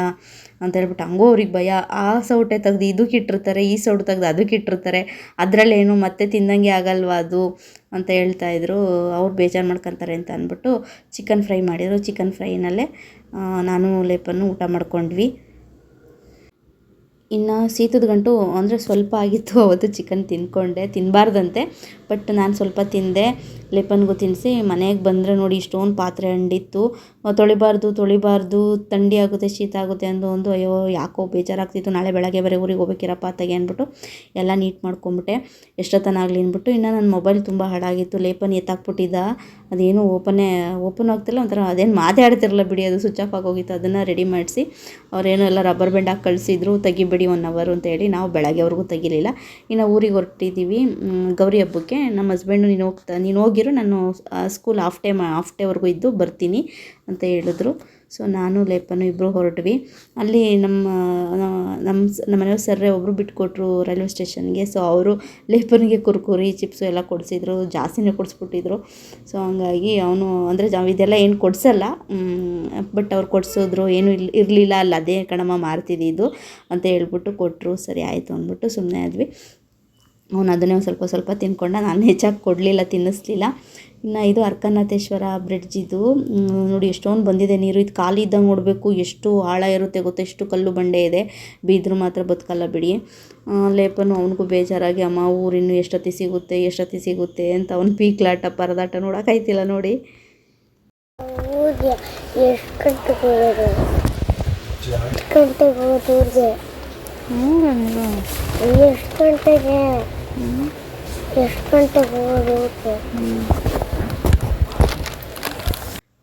ಅಂತ ಹೇಳ್ಬಿಟ್ಟು ಹಂಗೂ ಅವ್ರಿಗೆ ಭಯ. ಆ ಸೌಟೆ ತೆಗ್ದು ಇದಕ್ಕೆ ಇಟ್ಟಿರ್ತಾರೆ, ಈ ಸೌಟು ತೆಗ್ದು ಅದಕ್ಕೆ ಇಟ್ಟಿರ್ತಾರೆ. ಅದರಲ್ಲೇನು ಮತ್ತೆ ತಿಂದಂಗೆ ಆಗಲ್ವಾ ಅದು ಅಂತ ಹೇಳ್ತಾ ಇದ್ರು. ಅವ್ರು ಬೇಜಾರು ಮಾಡ್ಕೊತಾರೆ ಅಂತ ಅಂದ್ಬಿಟ್ಟು ಚಿಕನ್ ಫ್ರೈ ಮಾಡಿದರು. ಚಿಕನ್ ಫ್ರೈನಲ್ಲೇ ನಾನು ಲೇಪನ್ನು ಊಟ ಮಾಡ್ಕೊಂಡ್ವಿ. ಇನ್ನು ಸೀತದ ಗಂಟು ಅಂದರೆ ಸ್ವಲ್ಪ ಆಗಿತ್ತು, ಅವತ್ತು ಚಿಕನ್ ತಿಂದ್ಕೊಂಡೆ ತಿನ್ನಬಾರ್ದಂತೆ ಬಟ್ ನಾನು ಸ್ವಲ್ಪ ತಿಂದೆ, ಲೇಪನ್ಗೂ ತಿನ್ನಿಸಿ ಮನೆಗೆ ಬಂದರೆ ನೋಡಿ ಇಷ್ಟೊಂದು ಪಾತ್ರೆ ಹಂಡಿತ್ತು ತೊಳಿಬಾರ್ದು ತೊಳಿಬಾರ್ದು, ಥಂಡಿ ಆಗುತ್ತೆ, ಶೀತ ಆಗುತ್ತೆ ಅಂದು ಒಂದು ಅಯ್ಯೋ, ಯಾಕೋ ಬೇಜಾರಾಗ್ತಿತ್ತು, ನಾಳೆ ಬೆಳಗ್ಗೆ ಬರೀ ಊರಿಗೆ ಹೋಗ್ಬೇಕಿರಪ್ಪ ತೆಗೆ ಅಂದ್ಬಿಟ್ಟು ಎಲ್ಲ ನೀಟ್ ಮಾಡ್ಕೊಂಬಿಟ್ಟೆ. ಎಷ್ಟೊತ್ತನಾಗಲಿ ಅಂದ್ಬಿಟ್ಟು, ಇನ್ನು ನನ್ನ ಮೊಬೈಲ್ ತುಂಬ ಹಾಳಾಗಿತ್ತು, ಲೇಪನ್ ಎತ್ತಾಕ್ಬಿಟ್ಟಿದ್ದ. ಅದೇನು ಓಪನ್ನೇ ಓಪನ್ ಆಗ್ತಿಲ್ಲ, ಒಂಥರ ಅದೇನು ಮಾತಾಡ್ತಿರಲ್ಲ ಬಿಡಿ, ಅದು ಸ್ವಿಚ್ ಆಫ್ ಆಗೋಗಿತ್ತು, ಅದನ್ನು ರೆಡಿ ಮಾಡಿಸಿ, ಅವರೇನು ಎಲ್ಲ ರಬ್ಬರ್ ಬ್ಯಾಂಡ್ ಹಾಕಿ ಕಳಿಸಿದ್ರು, ತೆಗಿಬೇಡಿ ಒನ್ ಅವರ್ ಅಂತ ಹೇಳಿ, ನಾವು ಬೆಳಗ್ಗೆವರೆಗೂ ತೆಗಿಲಿಲ್ಲ. ಇನ್ನು ಊರಿಗೆ ಹೊರಟಿದ್ದೀವಿ ಗೌರಿ ಹಬ್ಬಕ್ಕೆ, ನಮ್ಮ ಹಸ್ಬೆಂಡು ನೀನು ಹೋಗ್ತಾ, ನೀನು ಹೋಗಿರು, ನಾನು ಸ್ಕೂಲ್ ಹಾಫ್ ಟೈಮ್ ಹಾಫ್ ಡೇವರೆಗೂ ಇದ್ದು ಬರ್ತೀನಿ ಅಂತ ಹೇಳಿದ್ರು. ಸೊ ನಾನು ಲೇಪನು ಇಬ್ಬರು ಹೊರಟ್ವಿ. ಅಲ್ಲಿ ನಮ್ಮ ನಮ್ಮ ನಮ್ಮ ಮನೆಯವ್ರ ಸರ್ರೆ ಒಬ್ಬರು ಬಿಟ್ಕೊಟ್ರು ರೈಲ್ವೆ ಸ್ಟೇಷನ್ಗೆ. ಸೊ ಅವರು ಲೇಪನಿಗೆ ಕುರ್ಕುರಿ, ಚಿಪ್ಸು ಎಲ್ಲ ಕೊಡಿಸಿದ್ರು, ಜಾಸ್ತಿನೇ ಕೊಡಿಸ್ಬಿಟ್ಟಿದ್ರು. ಸೊ ಹಂಗಾಗಿ ಅವನು, ಅಂದರೆ ಜಾ ಇದೆಲ್ಲ ಏನು ಕೊಡಿಸಲ್ಲ. ಬಟ್ ಅವ್ರು ಕೊಡಿಸಿದ್ರು, ಏನು ಇಲ್ಲ ಇರಲಿಲ್ಲ, ಅಲ್ಲ ಅದೇ ಕಣಮ್ಮ ಮಾರ್ತಿದ್ದಿದ್ದು ಅಂತ ಹೇಳ್ಬಿಟ್ಟು ಕೊಟ್ಟರು ಸರಿ ಆಯಿತು ಅಂದ್ಬಿಟ್ಟು ಸುಮ್ಮನೆ ಆದ್ವಿ. ಅವನು ಅದನ್ನೇ ಒಂದು ಸ್ವಲ್ಪ ಸ್ವಲ್ಪ ತಿನ್ಕೊಂಡ. ನಾನು ಹೆಚ್ಚಾಗಿ ಕೊಡಲಿಲ್ಲ, ತಿನ್ನಿಸ್ಲಿಲ್ಲ. ಇನ್ನು ಇದು ಅರ್ಕನಾಥೇಶ್ವರ ಬ್ರಿಡ್ಜ್ ಇದು. ನೋಡಿ ಎಷ್ಟೊಂದು ಬಂದಿದೆ ನೀರು. ಇದು ಖಾಲಿ ಇದ್ದಂಗೆ ನೋಡಬೇಕು ಎಷ್ಟು ಆಳ ಇರುತ್ತೆ ಗೊತ್ತಾ? ಎಷ್ಟು ಕಲ್ಲು ಬಂಡೆ ಇದೆ. ಬೀದ್ರು ಮಾತ್ರ ಬದುಕಲ್ಲ ಬಿಡಿ. ಲೇಪನು ಅವನಿಗೂ ಬೇಜಾರಾಗಿ ಅಮ್ಮ ಊರಿನ್ನು ಎಷ್ಟೊತ್ತಿ ಸಿಗುತ್ತೆ? ಎಷ್ಟೊತ್ತಿ ಸಿಗುತ್ತೆ? ಅಂತ ಅವ್ನು ಪೀಕ್ಲಾಟ ಪರದಾಟ ನೋಡೋಕ್ಕಾಯ್ತಿಲ್ಲ ನೋಡಿ. ಎಷ್ಟು ಗಂಟೆಗೆ ಎಷ್ಟು ಗಂಟೆಗೆ ಹೋಗೋದು ಊರಿಗೆ ಎಷ್ಟು ಗಂಟೆಗೆ ಎಷ್ಟು ಗಂಟೆಗೆ ಹೋಗೋದು ಊರಿಗೆ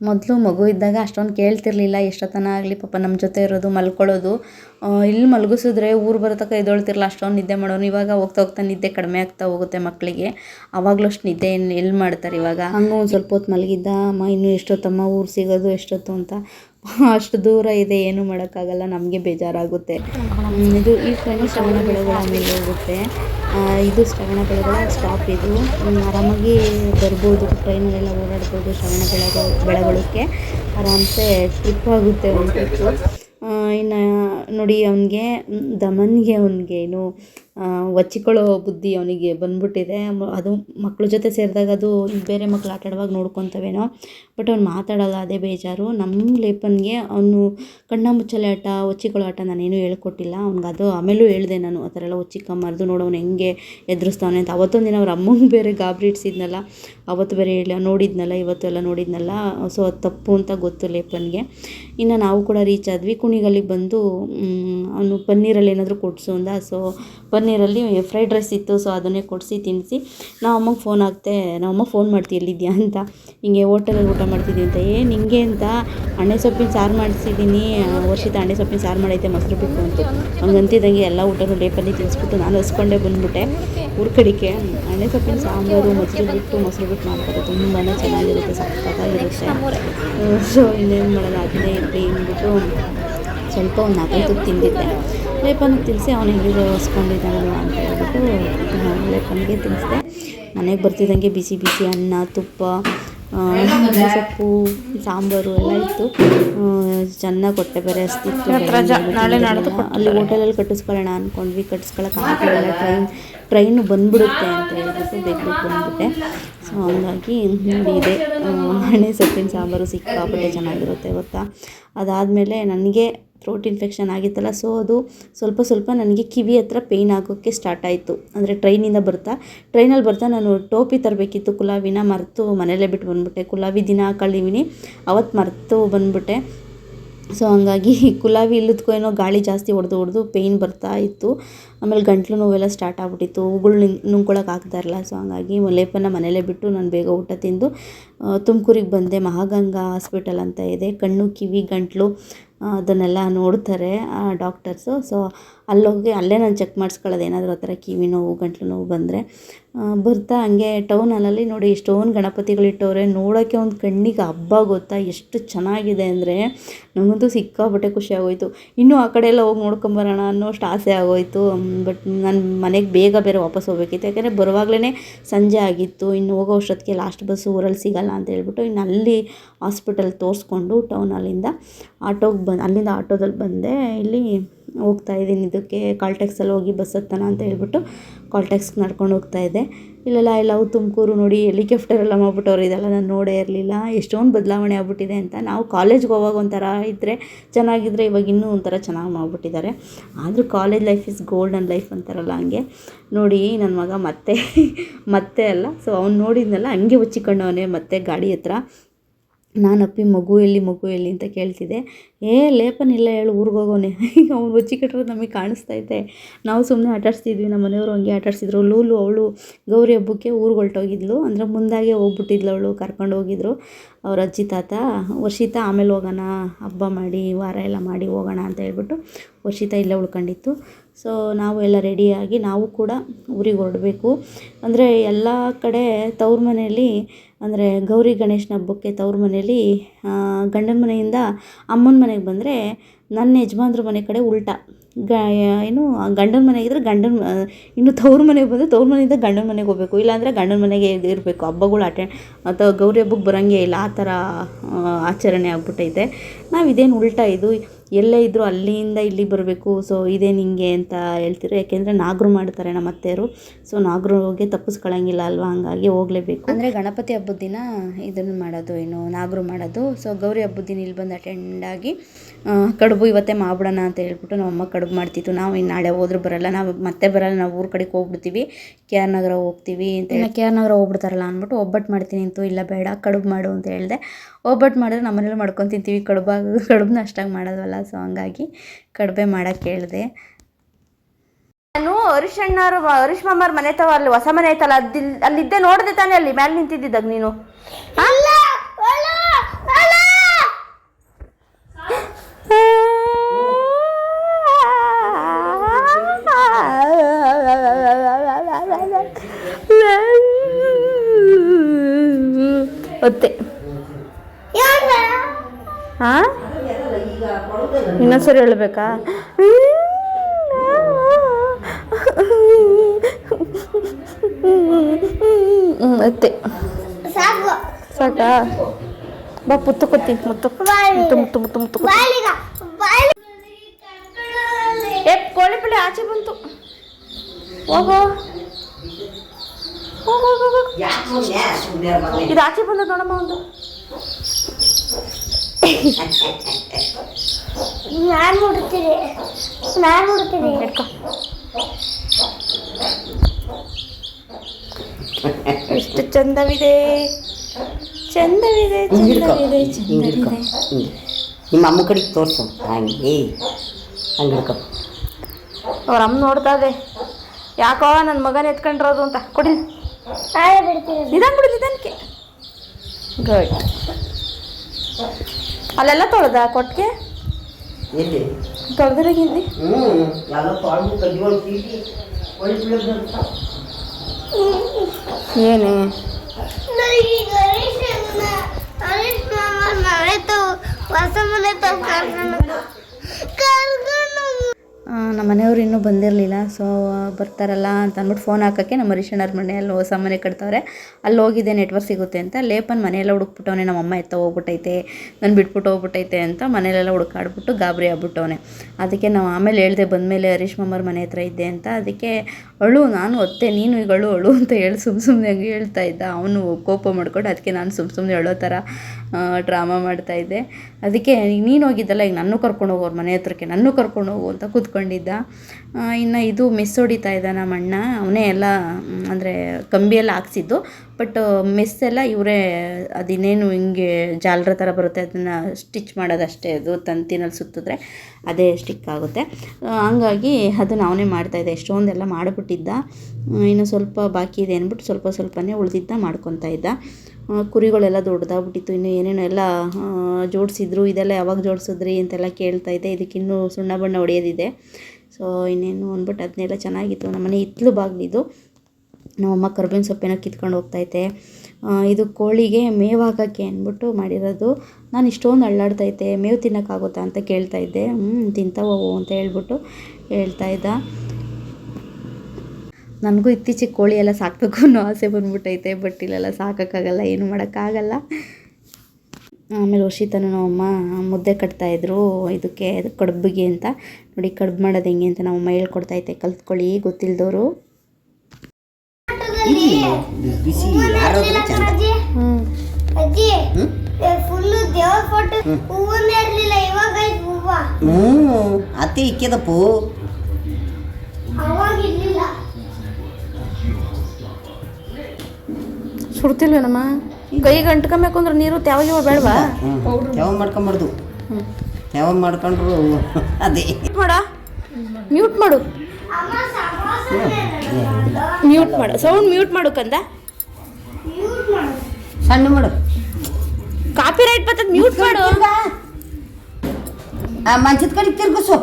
ಮೊದಲು ಮಗು ಇದ್ದಾಗ ಅಷ್ಟೊಂದು ಕೇಳ್ತಿರ್ಲಿಲ್ಲ, ಎಷ್ಟೊತ್ತನ ಆಗಲಿ ಪಾಪ ನಮ್ಮ ಜೊತೆ ಇರೋದು, ಮಲ್ಕೊಳ್ಳೋದು. ಇಲ್ಲಿ ಮಲಗಿಸಿದ್ರೆ ಊರು ಬರೋ ತನಕ ಅಷ್ಟೊಂದು ನಿದ್ದೆ ಮಾಡೋನು. ಇವಾಗ ಹೋಗ್ತಾ ಹೋಗ್ತಾ ನಿದ್ದೆ ಕಡಿಮೆ ಆಗ್ತಾ ಹೋಗುತ್ತೆ ಮಕ್ಕಳಿಗೆ ಆವಾಗಲೂ ಅಷ್ಟು ನಿದ್ದೆ ಏನು ಎಲ್ಲಿ ಮಾಡ್ತಾರೆ ಇವಾಗ? ಹಂಗೆ ಒಂದು ಸ್ವಲ್ಪ ಹೊತ್ತು ಮಲಗಿದ್ದ, ಅಮ್ಮ ಇನ್ನೂ ಎಷ್ಟೊತ್ತಮ್ಮ, ಊರು ಸಿಗೋದು ಎಷ್ಟೊತ್ತು ಅಂತ. (laughs) ಅಷ್ಟು ದೂರ ಇದೆ, ಏನೂ ಮಾಡೋಕ್ಕಾಗಲ್ಲ, ನಮಗೆ ಬೇಜಾರಾಗುತ್ತೆ. ಇದು ಈ ಫ್ರೆಂಡ್ ಶ್ರವಣ ಬೆಳಗೊಳ ಮೇಲೆ ಹೋಗುತ್ತೆ. ಇದು ಶ್ರವಣ ಬೆಳಗೊಳ ಸ್ಟಾಪ್ ಇದು. ಆರಾಮಾಗಿ ಬರ್ಬೋದು, ಟ್ರೈನಲ್ಲೆಲ್ಲ ಓಡಾಡ್ಬೋದು ಶ್ರವಣ ಬೆಳಗ, ಬೆಳಗೊಳಕ್ಕೆ. ಆರಾಮ್ಸೆ ಟ್ರಿಪ್ ಆಗುತ್ತೆ ಒಂದು ಟ್ರಿಪ್ಪು ಇನ್ನು ನೋಡಿ ಅವನಿಗೆ ದಮನ್ಗೆ ಅವನಿಗೆ ಏನು ವಚ್ಚಿಕೊಳ್ಳೋ ಬುದ್ಧಿ ಅವನಿಗೆ ಬಂದ್ಬಿಟ್ಟಿದೆ. ಅದು ಮಕ್ಕಳ ಜೊತೆ ಸೇರಿದಾಗ ಅದು ಬೇರೆ ಮಕ್ಳು ಆಟಾಡುವಾಗ ನೋಡ್ಕೊತವೇನೋ. ಬಟ್ ಅವ್ನು ಮಾತಾಡಲ್ಲ, ಅದೇ ಬೇಜಾರು. ನಮ್ಮ ಲೇಪನ್ಗೆ ಅವನು ಕಣ್ಣ ಮುಚ್ಚಲೆ ಆಟ ಒಚ್ಚಿಕೊಳ್ಳೋ ಆಟ ನಾನೇನು ಹೇಳ್ಕೊಟ್ಟಿಲ್ಲ. ಅವ್ನಿಗೆ ಅದು ಆಮೇಲೂ ಹೇಳಿದೆ ನಾನು, ಆ ಥರ ಎಲ್ಲ ಒಚ್ಚಿಕೊಂಬಾರ್ದು ನೋಡು ಹೆಂಗೆ ಎದುರಿಸ್ತಾವನೆ ಅಂತ. ಅವತ್ತೊಂದು ದಿನ ಅವ್ರ ಅಮ್ಮಂಗೆ ಬೇರೆ ಗಾಬರಿ ಇಡ್ಸಿದ್ನಲ್ಲ, ಅವತ್ತು ಬೇರೆ ಹೇಳಿ, ನೋಡಿದ್ನಲ್ಲ, ಇವತ್ತು ಎಲ್ಲ ನೋಡಿದ್ನಲ್ಲ. ಸೊ ಅದು ತಪ್ಪು ಅಂತ ಗೊತ್ತು ಲೇಪನ್ಗೆ. ಇನ್ನು ನಾವು ಕೂಡ ರೀಚ್ ಆದ್ವಿ. ಕುಣಿಗಲ್ಲಿಗೆ ಬಂದು ಅವನು ಪನ್ನೀರಲ್ಲಿ ಏನಾದರೂ ಕೊಡಿಸು ಅಂದ. ಸೊ ಪನ್ನೀರಲ್ಲಿ ಫ್ರೈಡ್ ರೈಸ್ ಇತ್ತು ಸೊ ಅದನ್ನೇ ಕೊಡಿಸಿ ತಿನ್ನಿಸಿ ನಾವು ಅಮ್ಮಗೆ ಫೋನ್ ಹಾಕ್ತೆ ನಮ್ಮ ಅಮ್ಮ ಫೋನ್ ಮಾಡ್ತೀವಿ ಎಲ್ಲಿದ್ಯಾ ಅಂತ. ಹಿಂಗೆ ಹೋಟೆಲಲ್ಲಿ ಊಟ ಮಾಡ್ತಿದ್ವಿ ಅಂತ. ಏ, ನಿಂಗೆ ಅಂತ. ಅಣ್ಣೆ ಸೊಪ್ಪಿನ ಸಾರು ಮಾಡಿಸಿದ್ದೀನಿ ವರ್ಷದ ಅಣ್ಣೆ ಸೊಪ್ಪಿನ ಸಾರು ಮಾಡೈತೆ, ಮೊಸರು ಬಿಟ್ಟು ಅಂತ. ಅವ್ನಿಗೆ ಅಂತಿದ್ದಂಗೆ ಎಲ್ಲ ಊಟನೂ ಲೇಪಲ್ಲಿ ತಿನ್ನಿಸ್ಬಿಟ್ಟು ನಾನು ಹಸ್ಕೊಂಡೇ ಬಂದುಬಿಟ್ಟೆ. ಊರ ಕಡೆಗೆ ಅಣ್ಣೆ ಸೊಪ್ಪಿನ ಸಾಂಬಾರು, ಮೊಸರು ಬಿಟ್ಟು ಮೊಸರು ಬಿಟ್ಟು ಮಾಡ್ತಾರೆ ತುಂಬಾ ಚೆನ್ನಾಗಿರುತ್ತೆ, ಸಖತ್ತಾಗಿರುತ್ತೆ. ಸೊ ಇನ್ನೇನು ಮಾಡೋದು, ಅದನ್ನೇ ಇರಲಿ ಅಂದ್ಬಿಟ್ಟು ಸ್ವಲ್ಪ ಒಂದು ನಾಲ್ಕೈದು ತಿಂದಿದ್ದೆ. ಲೇಪನಿಗೆ ತಿಳಿಸಿ ಅವನು ಹೆಂಗಿದ್ರು ಹೊಸ್ಕೊಂಡಿದ್ದಾನಲ್ಲ ಅಂತ ಹೇಳ್ಬಿಟ್ಟು ಲೇಪನಿಗೆ ತಿಳಿಸಿದೆ. ಮನೆಗೆ ಬರ್ತಿದ್ದಂಗೆ ಬಿಸಿ ಬಿಸಿ ಅನ್ನ ತುಪ್ಪ ಸೊಪ್ಪು ಸಾಂಬಾರು ಎಲ್ಲ ಇತ್ತು. ಚೆನ್ನಾಗಿ ಕೊಟ್ಟೆ ಬೇರೆ ಅಷ್ಟಿತ್ತು ಅಲ್ಲಿ ಹೋಟೆಲಲ್ಲಿ ಕಟ್ಟಿಸ್ಕೊಳ್ಳೋಣ ಅಂದ್ಕೊಂಡ್ವಿ ಕಟ್ಟಿಸ್ಕೊಳಕ್ಕಾಗಲಿಲ್ಲ ಟ್ರೈನ್ ಟ್ರೈನು ಬಂದ್ಬಿಡುತ್ತೆ ಅಂತ ಹೇಳ್ಬಿಟ್ಟು ಬೇಗ ಬೇಗ ಬಂದ್ಬಿಟ್ಟೆ. ಸೊ ಹಂಗಾಗಿ ಇದೆ. ಹಣೆ ಸೊಪ್ಪಿನ ಸಾಂಬಾರು ಸಿಕ್ಕಾಪಟ್ಟೆ ಚೆನ್ನಾಗಿರುತ್ತೆ ಗೊತ್ತಾ? ಅದಾದಮೇಲೆ ನನಗೆ ಥ್ರೋಟ್ ಇನ್ಫೆಕ್ಷನ್ ಆಗಿತ್ತಲ್ಲ ಸೊ ಅದು ಸ್ವಲ್ಪ ಸ್ವಲ್ಪ ನನಗೆ ಕಿವಿ ಹತ್ರ ಪೇಯ್ನ್ ಆಗೋಕ್ಕೆ ಸ್ಟಾರ್ಟ್ ಆಯಿತು. ಅಂದರೆ ಟ್ರೈನಿಂದ ಬರ್ತಾ ಟ್ರೈನಲ್ಲಿ ಬರ್ತಾ ನಾನು ಟೋಪಿ ತರಬೇಕಿತ್ತು, ಕುಲಾವಿನ ಮರೆತು ಮನೆಯಲ್ಲೇ ಬಿಟ್ಟು ಬಂದ್ಬಿಟ್ಟೆ. ಕುಲಾವಿ ದಿನ ಕಳಿವಿನಿ ಅವತ್ತು ಮರೆತು ಬಂದ್ಬಿಟ್ಟೆ. ಸೊ ಹಂಗಾಗಿ ಕುಲಾವಿ ಇಲ್ಲದಕ್ಕೂ ಏನೋ ಗಾಳಿ ಜಾಸ್ತಿ ಹೊಡೆದು ಹೊಡೆದು ಪೇಯ್ನ್ ಬರ್ತಾ ಇತ್ತು. ಆಮೇಲೆ ಗಂಟ್ಲು ನೋವೆಲ್ಲ ಸ್ಟಾರ್ಟ್ ಆಗ್ಬಿಟ್ಟಿತ್ತು ಹೂಗಳು ನಿಂಗ್ ನುಂಗ್ಕೊಳಕ್ಕೆ ಆಗ್ತಾ ಇರಲ್ಲ ಸೊ ಹಂಗಾಗಿ ಲೇಪನ ಮನೇಲೇ ಬಿಟ್ಟು ನಾನು ಬೇಗ ಊಟ ತಿಂದು ತುಮಕೂರಿಗೆ ಬಂದೆ. ಮಹಾಗಂಗಾ ಹಾಸ್ಪಿಟಲ್ ಅಂತ ಇದೆ. ಕಣ್ಣು, ಕಿವಿ, ಗಂಟ್ಲು ಅದನ್ನೆಲ್ಲ ನೋಡ್ತಾರೆ ಡಾಕ್ಟರ್ಸು. ಸೊ ಅಲ್ಲೋಗಿ ಅಲ್ಲೇ ನಾನು ಚೆಕ್ ಮಾಡಿಸ್ಕೊಳ್ಳೋದು. ಏನಾದರೂ ಆ ಥರ ಕಿವಿ ನೋವು, ಗಂಟ್ಲು ನೋವು ಬಂದರೆ ಬರ್ತಾ ಹಂಗೆ ಟೌನ್ ನೋಡಿ ಎಷ್ಟೊಂದು ಗಣಪತಿಗಳಿಟ್ಟವ್ರೆ ನೋಡೋಕ್ಕೆ ಒಂದು ಕಣ್ಣಿಗೆ ಹಬ್ಬ ಗೊತ್ತಾ, ಎಷ್ಟು ಚೆನ್ನಾಗಿದೆ ಅಂದರೆ ನನಗಂತೂ ಸಿಕ್ಕಾಪಟ್ಟೆ ಖುಷಿ ಆಗೋಯ್ತು. ಇನ್ನೂ ಆ ಕಡೆ ಎಲ್ಲ ಹೋಗಿ ನೋಡ್ಕೊಂಬರೋಣ ಅನ್ನೋಷ್ಟು ಆಸೆ ಆಗೋಯ್ತು. ಬಟ್ ನಾನು ಮನೆಗೆ ಬೇಗ ಬೇರೆ ವಾಪಸ್ ಹೋಗ್ಬೇಕಿತ್ತು. ಯಾಕಂದರೆ ಬರುವಾಗಲೇ ಸಂಜೆ ಆಗಿತ್ತು. ಇನ್ನು ಹೋಗೋ ಅಷ್ಟೊತ್ತಿಗೆ ಲಾಸ್ಟ್ ಬಸ್ಸು ಊರಲ್ಲಿ ಸಿಗಲ್ಲ ಅಂತ ಹೇಳ್ಬಿಟ್ಟು ಇನ್ನು ಅಲ್ಲಿ ಹಾಸ್ಪಿಟಲ್ ತೋರಿಸ್ಕೊಂಡು ಟೌನ್ ಆಟೋಗೆ ಬಂದು, ಅಲ್ಲಿಂದ ಆಟೋದಲ್ಲಿ ಬಂದೆ. ಇಲ್ಲಿ ಹೋಗ್ತಾ ಇದ್ದೀನಿ. ಇದಕ್ಕೆ ಕಾಲ್ಟ್ಯಾಕ್ಸಲ್ಲಿ ಹೋಗಿ ಬಸ್ ಅಂತ ಹೇಳ್ಬಿಟ್ಟು ಕಾಲ್ಟ್ಯಾಕ್ಸ್ಗೆ ನಡ್ಕೊಂಡು ಹೋಗ್ತಾ ಇದ್ದೆ. ಇಲ್ಲೆಲ್ಲ ಎಲ್ಲ ತುಮಕೂರು ನೋಡಿ ಹೆಲಿಕಾಪ್ಟರ್ ಎಲ್ಲ ಮಾಡ್ಬಿಟ್ಟವ್ರು. ಇದೆಲ್ಲ ನಾನು ನೋಡೇ ಇರಲಿಲ್ಲ. ಎಷ್ಟೊಂದು ಬದಲಾವಣೆ ಆಗ್ಬಿಟ್ಟಿದೆ ಅಂತ. ನಾವು ಕಾಲೇಜ್ಗೆ ಹೋಗೋ ಒಂಥರ ಇದ್ದರೆ ಚೆನ್ನಾಗಿದ್ದರೆ ಇವಾಗ ಇನ್ನೂ ಒಂಥರ ಚೆನ್ನಾಗಿ ಮಾಡಿಬಿಟ್ಟಿದ್ದಾರೆ. ಆದರೂ college life is golden life ಅಂತಾರಲ್ಲ ಹಂಗೆ. ನೋಡಿ ನನ್ನ ಮಗ ಮತ್ತೆ ಮತ್ತೆ ಅಲ್ಲ. ಸೊ ಅವ್ನು ನೋಡಿದ್ನಲ್ಲ ಹಂಗೆ ಹುಚ್ಚಿಕೊಂಡವನೇ ಮತ್ತೆ ಗಾಡಿ ಹತ್ರ. ನಾನು ಅಪ್ಪಿ ಮಗು ಎಲ್ಲಿ ಮಗು ಎಲ್ಲಿ ಅಂತ ಕೇಳ್ತಿದ್ದೆ. ಏ, ಲೇಪನ್ ಇಲ್ಲ ಹೇಳು, ಊರಿಗೆ ಹೋಗೋನೆ (laughs) ಅವ್ನು ಬಚ್ಚಿ ಕಟ್ಟಿರೋದು ನಮಗೆ ಕಾಣಿಸ್ತೈತೆ ನಾವು ಸುಮ್ಮನೆ ಆಟಾಡ್ಸ್ತಿದ್ವಿ, ನಮ್ಮ ಮನೆಯವರು ಹಂಗೆ ಆಟಾಡ್ಸಿದ್ರು. ಲೂಲು ಅವಳು ಗೌರಿ ಹಬ್ಬಕ್ಕೆ ಊರಿಗೆ ಹೊರಟೋಗಿದ್ಲು. ಅಂದರೆ ಮುಂದಾಗೆ ಹೋಗ್ಬಿಟ್ಟಿದ್ಲು ಅವಳು, ಕರ್ಕೊಂಡು ಹೋಗಿದ್ರು. ಅವ್ರ ಅಜ್ಜಿ, ತಾತ, ವರ್ಷಿತ ಆಮೇಲೆ ಹೋಗೋಣ, ಹಬ್ಬ ಮಾಡಿ, ವಾರ ಎಲ್ಲ ಮಾಡಿ ಹೋಗೋಣ ಅಂತ ಹೇಳ್ಬಿಟ್ಟು ವರ್ಷಿತ ಇಲ್ಲೇ ಉಳ್ಕೊಂಡಿತ್ತು. ಸೊ ನಾವು ಎಲ್ಲ ರೆಡಿಯಾಗಿ ನಾವು ಕೂಡ ಊರಿಗೆ ಹೊರಡಬೇಕು. ಅಂದರೆ ಎಲ್ಲ ಕಡೆ ತವ್ರ ಮನೆಯಲ್ಲಿ, ಅಂದರೆ ಗೌರಿ ಗಣೇಶನ ಹಬ್ಬಕ್ಕೆ ತವ್ರ ಮನೇಲಿ ಗಂಡನ ಮನೆಯಿಂದ ಅಮ್ಮನ ಮನೆಗೆ ಬಂದರೆ ನನ್ನ ಯಜಮಾನ್ರ ಮನೆ ಕಡೆ ಉಲ್ಟಾ. ಗ, ಏನು, ಗಂಡನ ಮನೆಗಿದ್ರೆ ಗಂಡನ ಇನ್ನು ತವ್ರ ಮನೆಗೆ ಬಂದರೆ ತವ್ರ ಮನೆಯಿಂದ ಗಂಡನ ಮನೆಗೆ ಹೋಗಬೇಕು. ಇಲ್ಲಾಂದರೆ ಗಂಡನ ಮನೆಗೆ ಇರಬೇಕು. ಹಬ್ಬಗಳು ಅಟೆಂಡ್ ಅಥವಾ ಗೌರಿ ಹಬ್ಬಕ್ಕೆ ಬರೋಂಗೆ ಇಲ್ಲ. ಆ ಥರ ಆಚರಣೆ ಆಗ್ಬಿಟ್ಟೈತೆ. ನಾವು ಇದೇನು ಉಲ್ಟಾ ಇದು ಎಲ್ಲೇ ಇದ್ದರೂ ಅಲ್ಲಿಂದ ಇಲ್ಲಿಗೆ ಬರಬೇಕು. ಸೊ ಇದೇ ನಿಮಗೆ ಅಂತ ಹೇಳ್ತಿದ್ರು. ಯಾಕೆಂದರೆ ನಾಗರು ಮಾಡ್ತಾರೆ ನಮ್ಮ ಅತ್ತೆಯರು ಸೊ ನಾಗರಿಗೆ ತಪ್ಪಿಸ್ಕೊಳ್ಳಂಗಿಲ್ಲ ಅಲ್ವಾ? ಹಂಗಾಗಿ ಹೋಗಲೇಬೇಕು. ಅಂದರೆ ಗಣಪತಿ ಹಬ್ಬದ ದಿನ ಇದನ್ನು ಮಾಡೋದು ಏನು ನಾಗರು ಮಾಡೋದು. ಸೊ ಗೌರಿ ಹಬ್ಬದ ದಿನ ಇಲ್ಲಿ ಬಂದು ಅಟೆಂಡ್ ಆಗಿ ಕಡುಬು ಇವತ್ತೇ ಮಾಡ್ಬಿಡೋಣ ಅಂತ ಹೇಳ್ಬಿಟ್ಟು ನಮ್ಮ ಅಮ್ಮ ಕಡುಬು ಮಾಡ್ತಿತ್ತು. ನಾವು ಇನ್ನು ನಾಳೆ ಹೋದ್ರೂ ಬರಲ್ಲ. ನಾವು ಮತ್ತೆ ಬರಲ್ಲ. ನಾವು ಊರ ಕಡೆಗೆ ಹೋಗ್ಬಿಡ್ತೀವಿ. ಕೆ ಆರ್ ನಗರ ಹೋಗ್ತೀವಿ ಅಂತ ಹೇಳಿ ಕೆ ಆರ್ ನಗರ ಹೋಗ್ಬಿಡ್ತಾರಲ್ಲ ಅಂದ್ಬಿಟ್ಟು ಒಬ್ಬಟ್ಟು ಮಾಡ್ತೀನಿ ಅಂತೂ ಇಲ್ಲ ಬೇಡ. ಕಡುಬು ಮಾಡು ಅಂತ ಹೇಳಿದೆ. ಒಬ್ಬಟ್ಟು ಮಾಡಿದ್ರೆ ನಮ್ಮನೇಲಿ ಮಾಡ್ಕೊಂಡು ತಿಂತೀವಿ. ಕಡುಬಾಗ ಕಡುಬನ್ನ ಅಷ್ಟಾಗಿ ಮಾಡೋದಲ್ಲ. ಸೊ ಹಂಗಾಗಿ ಕಡುಬೆ ಮಾಡೋಕ್ಕೆ ಹೇಳಿದೆ. ನಾನು ಹರೀಶ್ ಅಣ್ಣವ್ರು ಹರೀಶ್ ಮಾಮಾರ್ ಮನೆ ತವ ಅಲ್ಲಿ ಹೊಸ ಮನೆ ಐತಲ್ಲ ಅಲ್ಲಿ ಅಲ್ಲಿದ್ದೆ ನೋಡಿದೆ ತಾನೆ ಅಲ್ಲಿ ಮ್ಯಾಲೆ ನಿಂತಿದ್ದಾಗ ನೀನು. ಒತ್ತೆ. ಹಾಂ ಹಾ ಇನ್ನೊಂದ್ಸರಿ ಹೇಳ್ಬೇಕಾ? ಅತ್ತೆ ಸಾಕು? ಬಾ ಪುತ್ತು ಕೊತ್ತಿ, ಮುತ್ತು. ಮುತ್ತು ಮುತ್ತು ಮುತ್ತು ಮುತ್ತು ಏ, ಕೋಳಿ ಪಲ್ಲೆ ಆಚೆ ಬಂತು. ಹೋಗೋ ಇದು ಆಚೆ ಬಂದದ ನೋಡಮ್ಮ ಒಂದು. ನಾನು ಹುಡ್ತೀನಿ ನಾನು ಹುಡ್ತೀನಿ ಹಿಡ್ಕೊ ಎಷ್ಟು ಚಂದವಿದೆ. ಚಂದವಿದೆ ಚಂದವಿದೆ ಚಂದವಿದೆ ನಿಮ್ಮ ಅಮ್ಮ ಕಡೆಗೆ ತೋರಿಸು. ಹಂಗೆ ಹಂಗೆ ಹಿಡ್ಕೊ. ಅವ್ರ ಅಮ್ಮ ನೋಡ್ತಾ ಇದೆ. ಯಾಕೋ ನನ್ನ ಮಗನ ಎತ್ಕೊಂಡಿರೋದು ಅಂತ. ಕೊಡಿ. ನಿಧಾನ ಬಿಡು ನಿಧಾನಕ್ಕೆ. ಗುಡ್ ಅಲ್ಲೆಲ್ಲ ತೊಳೆದ ಕೊಟ್ಟಿಗೆ? ಎಲ್ಲಿ ತೊಳ್ದಿರಾಗಿದ್ದಿ ಹ್ಞೂ ಎಲ್ಲ ತೊಳೆದು ಕಜ್ಜಿಗಳು ತೀಟಿ ಒಳ್ಳೆ ಏನೇ ನನಗೀಗ ಹರೀಶ್ ಅಣ್ಣ, ಹರೀಶ್ ಮಾಮ ಮನೆ ತಗೋ ಹೊಸ ಮನೆ ತಗೋ ಕರ್ಕೊಂಡು ಕರ್ಕೊಂಡು ಆ, ನಮ್ಮ ಮನೆಯವ್ರು ಇನ್ನೂ ಬಂದಿರಲಿಲ್ಲ. ಸೊ ಬರ್ತಾರಲ್ಲ ಅಂತ ಅಂದ್ಬಿಟ್ಟು ಫೋನ್ ಹಾಕೋಕ್ಕೆ ನಮ್ಮ ಹರೀಶಣ್ಣವ್ರ ಮನೆಯಲ್ಲಿ ಹೊಸ ಮನೆ ಕಟ್ತವ್ರೆ. ಅಲ್ಲಿ ಹೋಗಿದ್ದೆ ನೆಟ್ವರ್ಕ್ ಸಿಗುತ್ತೆ ಅಂತ. ಲೇಪನ್ ಮನೆಯೆಲ್ಲ ಹುಡುಕ್ಬಿಟ್ಟವನೆ, ನಮ್ಮ ಅಮ್ಮ ಎತ್ತ ಹೋಗ್ಬಿಟ್ಟೈತೆ, ನಾನು ಬಿಟ್ಬಿಟ್ಟು ಹೋಗ್ಬಿಟ್ಟೈತೆ ಅಂತ ಮನೆಯಲ್ಲೆಲ್ಲ ಹುಡುಕಾಡ್ಬಿಟ್ಟು ಗಾಬರಿ ಆಗ್ಬಿಟ್ಟವನೆ. ಅದಕ್ಕೆ ನಾವು ಆಮೇಲೆ ಹೇಳ್ದೆ, ಬಂದಮೇಲೆ ಹರೀಶ್ ಮಮ್ಮರ ಮನೆ ಹತ್ರ ಇದ್ದೆ ಅಂತ. ಅದಕ್ಕೆ ಅಳು, ನಾನು ಒತ್ತೆ, ನೀನು ಈಗ ಅಳು ಅಳು ಅಂತ ಹೇಳಿ ಸುಮ್ಮ ಸುಮ್ಮನೆ ಹಂಗೆ ಹೇಳ್ತಾ ಇದ್ದ. ಅವನು ಕೋಪ ಮಾಡ್ಕೊಂಡು ಅದಕ್ಕೆ ನಾನು ಸುಮ್ಮ ಸುಮ್ಮನೆ ಅಳೋ ಥರ ಡ್ರಾಮಾ ಮಾಡ್ತಾ ಇದ್ದೆ. ಅದಕ್ಕೆ ನೀನು ಹೋಗಿದ್ದಲ್ಲ, ಈಗ ನನ್ನೂ ಕರ್ಕೊಂಡು ಹೋಗೋರು ಮನೆ ಹತ್ರಕ್ಕೆ ನನ್ನೂ ಕರ್ಕೊಂಡು ಹೋಗು ಅಂತ ಕೂತ್ಕೊಂಡಿದ್ದ. ಇನ್ನು ಇದು ಮಿಸ್ ಹೊಡಿತಾ ಇದ್ದ ನಮ್ಮ ಅಣ್ಣ ಅವನೇ ಎಲ್ಲ ಅಂದರೆ ಕಂಬಿಯೆಲ್ಲ ಹಾಕ್ಸಿದ್ದು. ಬಟ್ ಮೆಸ್ ಎಲ್ಲ ಇವರೇ, ಅದಿನ್ನೇನು ಹಿಂಗೆ ಜಾಲರ ಥರ ಬರುತ್ತೆ, ಅದನ್ನು ಸ್ಟಿಚ್ ಮಾಡೋದಷ್ಟೇ ಅದು, ತಂತಿನಲ್ಲಿ ಸುತ್ತಿದ್ರೆ ಅದೇ ಸ್ಟಿಕ್ ಆಗುತ್ತೆ. ಹಾಗಾಗಿ ಹಂಗಾಗಿ ನಾವೇ ಮಾಡ್ತಾಯಿದ್ದ ಎಷ್ಟೊಂದೆಲ್ಲ ಮಾಡಿಬಿಟ್ಟಿದ್ದ. ಇನ್ನು ಸ್ವಲ್ಪ ಬಾಕಿ ಇದೆ ಅಂದ್ಬಿಟ್ಟು ಸ್ವಲ್ಪ ಸ್ವಲ್ಪನೇ ಉಳಿದಿದ್ದ ಮಾಡ್ಕೊತಾ ಇದ್ದ. ಕುರಿಗಳೆಲ್ಲ ದೊಡ್ಡದಾಗ್ಬಿಟ್ಟಿತ್ತು, ಇನ್ನು ಏನೇನೋ ಎಲ್ಲ ಜೋಡಿಸಿದ್ರು, ಇದೆಲ್ಲ ಯಾವಾಗ ಜೋಡಿಸಿದ್ರಿ ಅಂತೆಲ್ಲ ಕೇಳ್ತಾ ಇದ್ದೆ ಇದಕ್ಕಿನ್ನೂ ಸುಣ್ಣ ಬಣ್ಣ ಹೊಡೆಯೋದಿದೆ. ಸೊ ಇನ್ನೇನು ಅಂದ್ಬಿಟ್ಟು ಅದನ್ನೆಲ್ಲ ಚೆನ್ನಾಗಿತ್ತು, ನಮ್ಮನೆ ಹಿತ್ತಲು ಬಾಗಿಲಿದು. ನಮ್ಮಮ್ಮ ಕರ್ಬೇವಿನ ಸೊಪ್ಪೇನೋ ಕಿತ್ಕೊಂಡು ಹೋಗ್ತೈತೆ. ಇದು ಕೋಳಿಗೆ ಮೇವು ಹಾಕೋಕ್ಕೆ ಅಂದ್ಬಿಟ್ಟು ಮಾಡಿರೋದು. ನಾನು ಇಷ್ಟೊಂದು ಅಳ್ಳಾಡ್ತೈತೆ, ಮೇವು ತಿನ್ನೋಕ್ಕಾಗುತ್ತಾ ಅಂತ ಕೇಳ್ತಾ ಇದ್ದೆ. ಹ್ಞೂ ಹೋಗು ಅಂತ ಹೇಳ್ಬಿಟ್ಟು ಹೇಳ್ತಾ ಇದ್ದ. ನನಗೂ ಇತ್ತೀಚೆಗೆ ಕೋಳಿ ಎಲ್ಲ ಸಾಕಬೇಕು ಅನ್ನೋ ಆಸೆ ಬಂದ್ಬಿಟ್ಟೈತೆ ಬಟ್ ಇಲ್ಲೆಲ್ಲ ಸಾಕೋಕ್ಕಾಗಲ್ಲ, ಏನು ಮಾಡೋಕ್ಕಾಗಲ್ಲ. ಆಮೇಲೆ ವರ್ಷಿತನು ನಮ್ಮಮ್ಮ ಮುದ್ದೆ ಕಟ್ತಾಯಿದ್ರು ಇದಕ್ಕೆ ಕಡುಬಿಗೆ ಅಂತ. ನೋಡಿ, ಕಡ್ಬು ಮಾಡೋದು ಹೆಂಗೆ ಅಂತ ನಮ್ಮಮ್ಮ ಹೇಳ್ಕೊಡ್ತಾಯಿದ್ದೆ ಕಲ್ತ್ಕೊಳ್ಳಿ ಗೊತ್ತಿಲ್ದವರು ಇಲ್ಲಿ ಬಿಸಿ ಯಾರಾದ್ರೂ ಚಂದ. ಅಜ್ಜಿ. ಹ್ಞೂ ಅಜ್ಜಿ ಫುಲ್ಲು ದೇವ್ರ ಫೋಟೋ ಹೂವನ್ನೇ ಇರ್ಲಿಲ್ಲ ಇವಾಗ ಐತ್ ಹೂವ. ಹ್ಞೂ ಅತಿ ಇಕ್ಕಿದಪ್ಪು. ಅವಾಗ ಇರ್ಲಿಲ್ಲ. ಸುಡ್ತಿಲ್ವೇನಮ್ಮ? ಕೈ ಅಂದ್ರೆ ನೀರು ತ್ಯಾವಾಗ ಬೇಡವಾ? ಯಾವ ಮಾಡ್ಕೊಂಬಾರ್ದು. ಯಾವ ಮಾಡ್ಕೊಂಡ್ರು ಅದೇ. ಮಾಡ. ಮ್ಯೂಟ್ ಮಾಡು ಮ್ಯೂಟ್ ಮಾಡು. ಸೌಂಡ್ ಮ್ಯೂಟ್ ಮಾಡು ಕಂದ. ಮಾಡು ಸಣ್ಣ ಮಾಡು. ಕಾಪಿ ರೈಟ್ ಬರ್ತದ ಮ್ಯೂಟ್ ಮಾಡು. ಆ ಮಂಚದ ಕಡೆ ತಿರುಗಿಸು.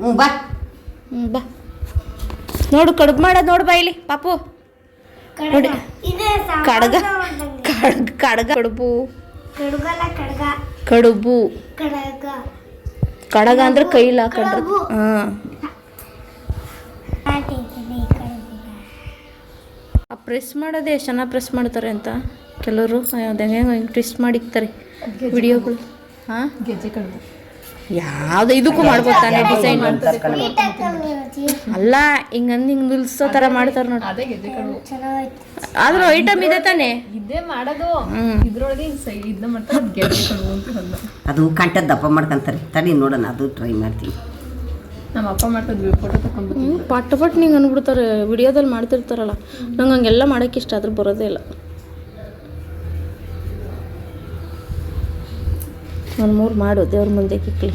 ಹ್ಞೂ ಬಾ. ಹ್ಞೂ ಬಾ. ನೋಡು ಕಡುಬು ಮಾಡ ನೋಡು ಬಾ ಇಲ್ಲಿ ಪಾಪು. ನೋಡಿ. ಇದೆ ಕಡಗ. ಕಡ್ಗ ಕಡಗ. ಕಡುಬು. ಕಡಗ. ಕಡುಬು. ಕಡಗ. ಕಡಗ ಅಂದ್ರೆ ಕೈಲಿ ಹಾಕೊಂಡ್ರೆ ಹಾಂ. ಆ ಪ್ರೆಸ್ ಮಾಡೋದೇ ಎಷ್ಟು ಚೆನ್ನಾಗಿ ಪ್ರೆಸ್ ಮಾಡ್ತಾರೆ ಅಂತ ಕೆಲವರು. ಅದು ಹೆಂಗೆ ಹೆಂಗೆ ಟ್ವಿಸ್ಟ್ ಮಾಡಿಕ್ತಾರೆ ವಿಡಿಯೋಗಳು. ಹಾಂ ಗೆಜ್ಜೆ ಕಡಿಮೆ ಯಾವ್ದು ಇದಕ್ಕೂ ಮಾಡ್ಬೋದು ತಾನೇ ಡಿಸೈನ್ ಅಲ್ಲ ಹಿಂಗಂದ್ ಹಿಂಗ್ ನಿಲ್ಸೋ ತರ ಮಾಡ್ತಾರ ನೋಡಿ. ಆದ್ರೂ ಐಟಮ್ ಇದೆ ತಾನೇ. ಇದೇ ಮಾಡೋದು. ಇದ್ರೊಳಗೆ ಹಿಂಗ್ ಇದನ್ನ ಮಾಡ್ತಾರೆ ಅದ್ ಕಂಠದ ದಪ್ಪ ಮಾಡ್ಕೊಂತಾರೆ. ತಡಿ ನೋಡೋಣ ಅದು ಟ್ರೈ ಮಾಡ್ತೀನಿ. ನಮ್ಮ ಅಪ್ಪ ಮಾಡ್ತಿದ್ವಿ ಫೋಟೋ ಪಟ್ ಪಟ್ ನಿಂಗೆ ಅನ್ಬಿಡ್ತಾರೆ ವಿಡಿಯೋದಲ್ಲಿ ಮಾಡ್ತಿರ್ತಾರಲ್ಲ ನಂಗೆ ಹಂಗೆಲ್ಲ ಮಾಡೋಕ್ಕೆ ಇಷ್ಟ ಆದ್ರೆ ಬರೋದೇ ಇಲ್ಲ. ಒಂದು ಮೂರು ಮಾಡು ದೇವ್ರ ಮುಂದೆ ಕಿಕ್ಲಿ.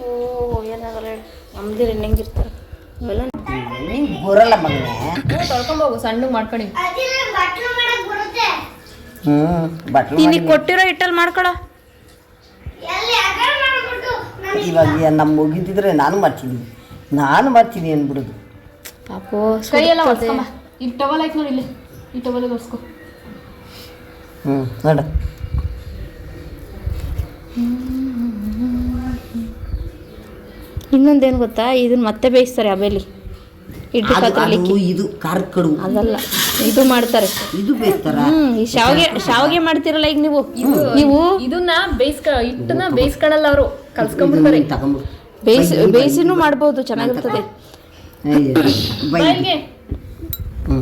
ಓ ಏನಾಗಲ್ಲ ಹೇಳಿ. ನಮ್ದಿರ ಹೆಂಗಿರ್ತಾರೆ ಅವೆಲ್ಲ ಬರಲ್ಲ ಮಗನೇ. ತೊಳ್ಕೊಂಬೋಗು ಸಣ್ಣಗೆ ಮಾಡ್ಕೊಂಡು. ಅಜ್ಜಿ ನಂಗೆ ಬಟ್ಲು ಹ್ಞೂ ನಿನಗೆ ಕೊಟ್ಟಿರೋ ಹಿಟ್ಟಲ್ಲಿ ಮಾಡ್ಕೊಳ. ಎಲ್ಲಿ ನಾನು ಇವಾಗ ನಮ್ಮ ಮುಗಿದಿದ್ರೆ ನಾನು ಮಾಡ್ತೀನಿ ನಾನು ಮಾಡ್ತೀನಿ ಅಂದ್ಬಿಡುದು ಪಾಪೋ ಕೈಯೆಲ್ಲ ಒರ್ಸ್ಕೊಂಬ ಈ ಟವಲ್ ಆಯ್ತು ನೋಡಿ ಇಲ್ಲಿ. ಈ ಟವಲ್ ಒರೆಸ್ಕೊ ಹ್ಞೂ ನೋಡ. ಇನ್ನೊಂದೇನು ಗೊತ್ತಾ? ಇದನ್ನ ಮತ್ತೆ ಬೇಯಿಸ್ತಾರೆ ಅಬೇಲಿ ಅದು ಇದು ಖಾರದ ಕಡು ಅದಲ್ಲ. ಇದು ಮಾಡ್ತಾರೆ. ಇದು ಬೇಯ್ತಾರ ಹ್ಮ್ ಈ ಶಾವ್ಗೆ ಶಾವ್ಗೆ ಮಾಡ್ತಿರಲ್ಲ ಈಗ ನೀವು? ನೀವು ಇದನ್ನ ಬೇಯಿಸ್ಕ ಹಿಟ್ಟನ್ನ ಬೇಯಿಸ್ಕೊಳಲ್ಲ ಅವರು ಕಲ್ಸ್ಕೊಂಡ್ಬಿಡ್ತಾರೆ. ತಗೊಂಬಿಡು ಬೇಯಿಸಿ ಬೇಯಿಸಿನೂ ಮಾಡ್ಬೋದು ಚೆನ್ನಾಗಿರ್ತದೆ. ಬೈ ಬಾಯಿಗೆ ಹ್ಞೂ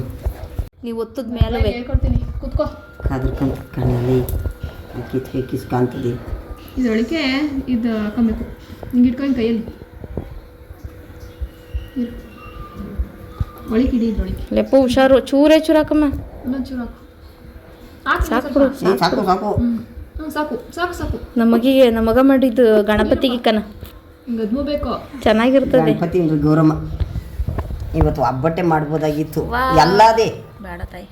ನೀವು ಒತ್ತದ ಮೇಲೆ ಹೇಳ್ಕೊಡ್ತೀನಿ. ಕುತ್ಕೋ. ಕಾದ್ರ ಕಂತ ಕಣ್ಣಲ್ಲಿ ಕಿತ್ಕೆ ಕಿಸ್ಕಾಂತದೆ ಇದ್ರೊಳಗೆ ಇದು ಹಾಕೊಬೇಕು ಹಿಂಗೆ ಇಟ್ಕೊಂಡು ಕೈಯಲ್ಲಿ. ಇರು. ಒಳಗೆ ಲೆಪ್ಪ ಹುಷಾರು ಚೂರೇ ಚೂರಾಕಮ್ಮ. ಇನ್ನೊಂದು ಚೂರು ಹಾಕು ಹಾಕು ಸಾಕು. ಸಾಕು ಸಾಕು. ಹ್ಞೂ ಸಾಕು ಸಾಕು ಸಾಕು. ನಮ್ಮ ಮಗಿಗೆ ನಮ್ಮ ಮಗ ಮಾಡಿದ್ದು ಗಣಪತಿಗೆ ಕನ. ಹಿಂಗೆ ಅದ್ಮು ಬೇಕು? ಚೆನ್ನಾಗಿರ್ತದೆ. ಗಣಪತಿ ಅಂದ್ರೆ ಗೌರಮ್ಮ. ಇವತ್ತು ಒಬ್ಬಟ್ಟೆ ಮಾಡ್ಬೋದಾಗಿತ್ತು. ಎಲ್ಲದೇ. ಬೇಡ ತಾಯಿ.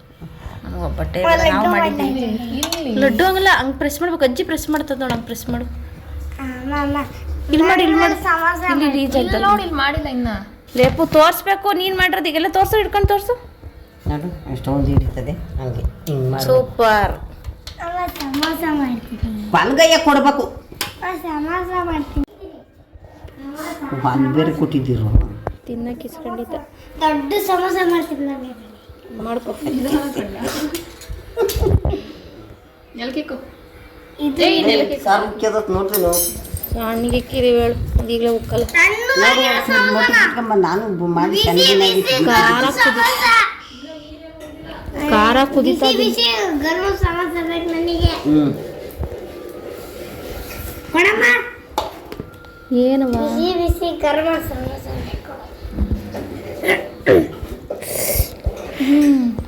ನಮ್ಗೆ ಒಬ್ಬಟ್ಟೆ ನಾವು ಮಾಡಿದ್ದೀವಿ ಲಡ್ಡು ಹಂಗಲ್ಲ ಹಂಗೆ ಪ್ರೆಸ್ ಮಾಡ್ಬೇಕು. ಅಜ್ಜಿ ಪ್ರೆಸ್ ಮಾಡ್ತದ ನೋಡು ಹಂಗೆ ಪ್ರೆಸ್ ಮಾಡು. ಇಲ್ಲಿ ಮಾಡಿ ಇಲ್ಲಿ ಮಾಡಿ. ಸಮಾಸ ಇಲ್ಲಿ ಇಲ್ಲಿ ಈ ಜಾಗದಲ್ಲಿ. ನೋಡಿ ಇಲ್ಲಿ ಮಾಡಿಲ್ಲ ಇನ್ನ. ಲೇಪು ತೋರಿಸ್ಬೇಕು ನೀನು ಮಾಡಿರೋದು ಈಗೆಲ್ಲ ತೋರ್ಸು ಹಿಡ್ಕೊಂಡು ತೋರಿಸು. ನೋಡು ಎಷ್ಟೊಂದು ಹಿಡಿತದೆ ಹಂಗೆ ಹಿಂಗೆ ಮಾಡಿ ಸೂಪರ್. ಸಮಾಸ ಮಾಡ್ತೀನಿ. ಬಲ್ಗಯ್ಯ ಕೊಡ್ಬೇಕು. ಸಮಾಸ ಮಾಡ್ತೀನಿ ಬಲ್ ಬೇರೆ ಕೊಟ್ಟಿದ್ದೀರು? ತಿನ್ನಕ್ಕೆ ಇಸ್ಕೊಂಡಿದ್ದ ದೊಡ್ಡ ಸಮೋಸ ಮಾಡ್ತೀನಿ ನಾನು. ಮಾಡ್ಕೊ. ಎಲ್ಕಿಕ್ಕು ಇದೇ ಮುಖ್ಯದತ್ ನೋಡ್ತೀನಿ ಸಣ್ಣಗೆ ಕಿರಿ ಹೇಳು ಈಗಲೇ ಉಕ್ಕಲ್ಲ. ನಾನು ಮಾಡಿ ಖಾರ ಕುದಿ ಖಾರ ಕುದಿತಾ ಬಿಸಿ ಬಿಸಿ ಗರ್ಮ ಸಮೋಸ ಬೇಕು ನನಗೆ ಹ್ಞೂ ಏನವ ಬಿಸಿ ಬಿಸಿ ಗರ್ಮ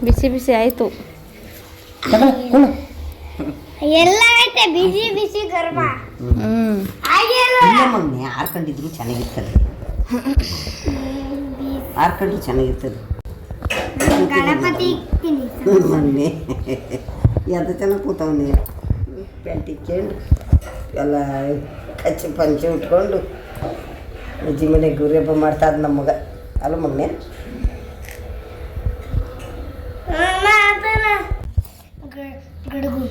ಬಿಸಿ ಬಿಸಿ ಆಯಿತು ಎಲ್ಲ ಐತೆ ಬಿಸಿ ಬಿಸಿ ಗರ್ಮ. ಮಮ್ಮಿ ಹಾರ್ಕೊಂಡಿದ್ರು ಚೆನ್ನಾಗಿರ್ತದೆ. ಹಾರ್ಕೊಂಡ್ರು ಚೆನ್ನಾಗಿರ್ತದೆ. ಮೊನ್ನೆ ಎಂತ ಚೆನ್ನಾಗಿ ಕೂತವನೆ? ಪ್ಯಾಂಟ್ ಇಕ್ಕೊಂಡು ಎಲ್ಲ ಕಚ್ಚಿ ಪಂಚೆ ಉಟ್ಕೊಂಡು ಅಜ್ಜಿ ಮನೆ ಗುರಿ ಹಬ್ಬ ಮಾಡ್ತಾ ಇದ್ದ ನಮ್ಮ ಮಗ. ಅಲ್ಲ ಮಮ್ಮಿ? ಗಡುಗು.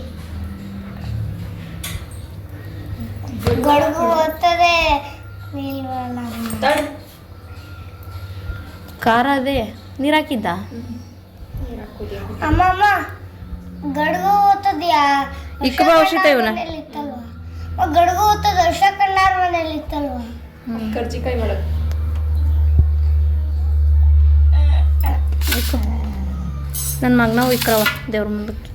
ಗಡುಗು ಓದ್ತದೆ ನಿಲ್ವಲ್ಲ ಖಾರ ಅದೇ. ನೀರು ಹಾಕಿದ್ದ? ಅಮ್ಮ ಅಮ್ಮ ಗಡುಗು ಓದ್ತದ್ಯಾ ಇಕ್ಕ ಬಾ ವರ್ಷಿತ ಇವನ. ಗಡುಗು ಓದ್ತದ ವರ್ಷ ಕಣ್ಣಾರ ಮನೇಲಿ ಇತ್ತಲ್ವಾ ಕರ್ಜಿಕಾಯಿ ಮಾಡೋದು ನನ್ನ ಮಗನ ಇಕ್ರವ ದೇವ್ರ ಮುಂದಕ್ಕೆ.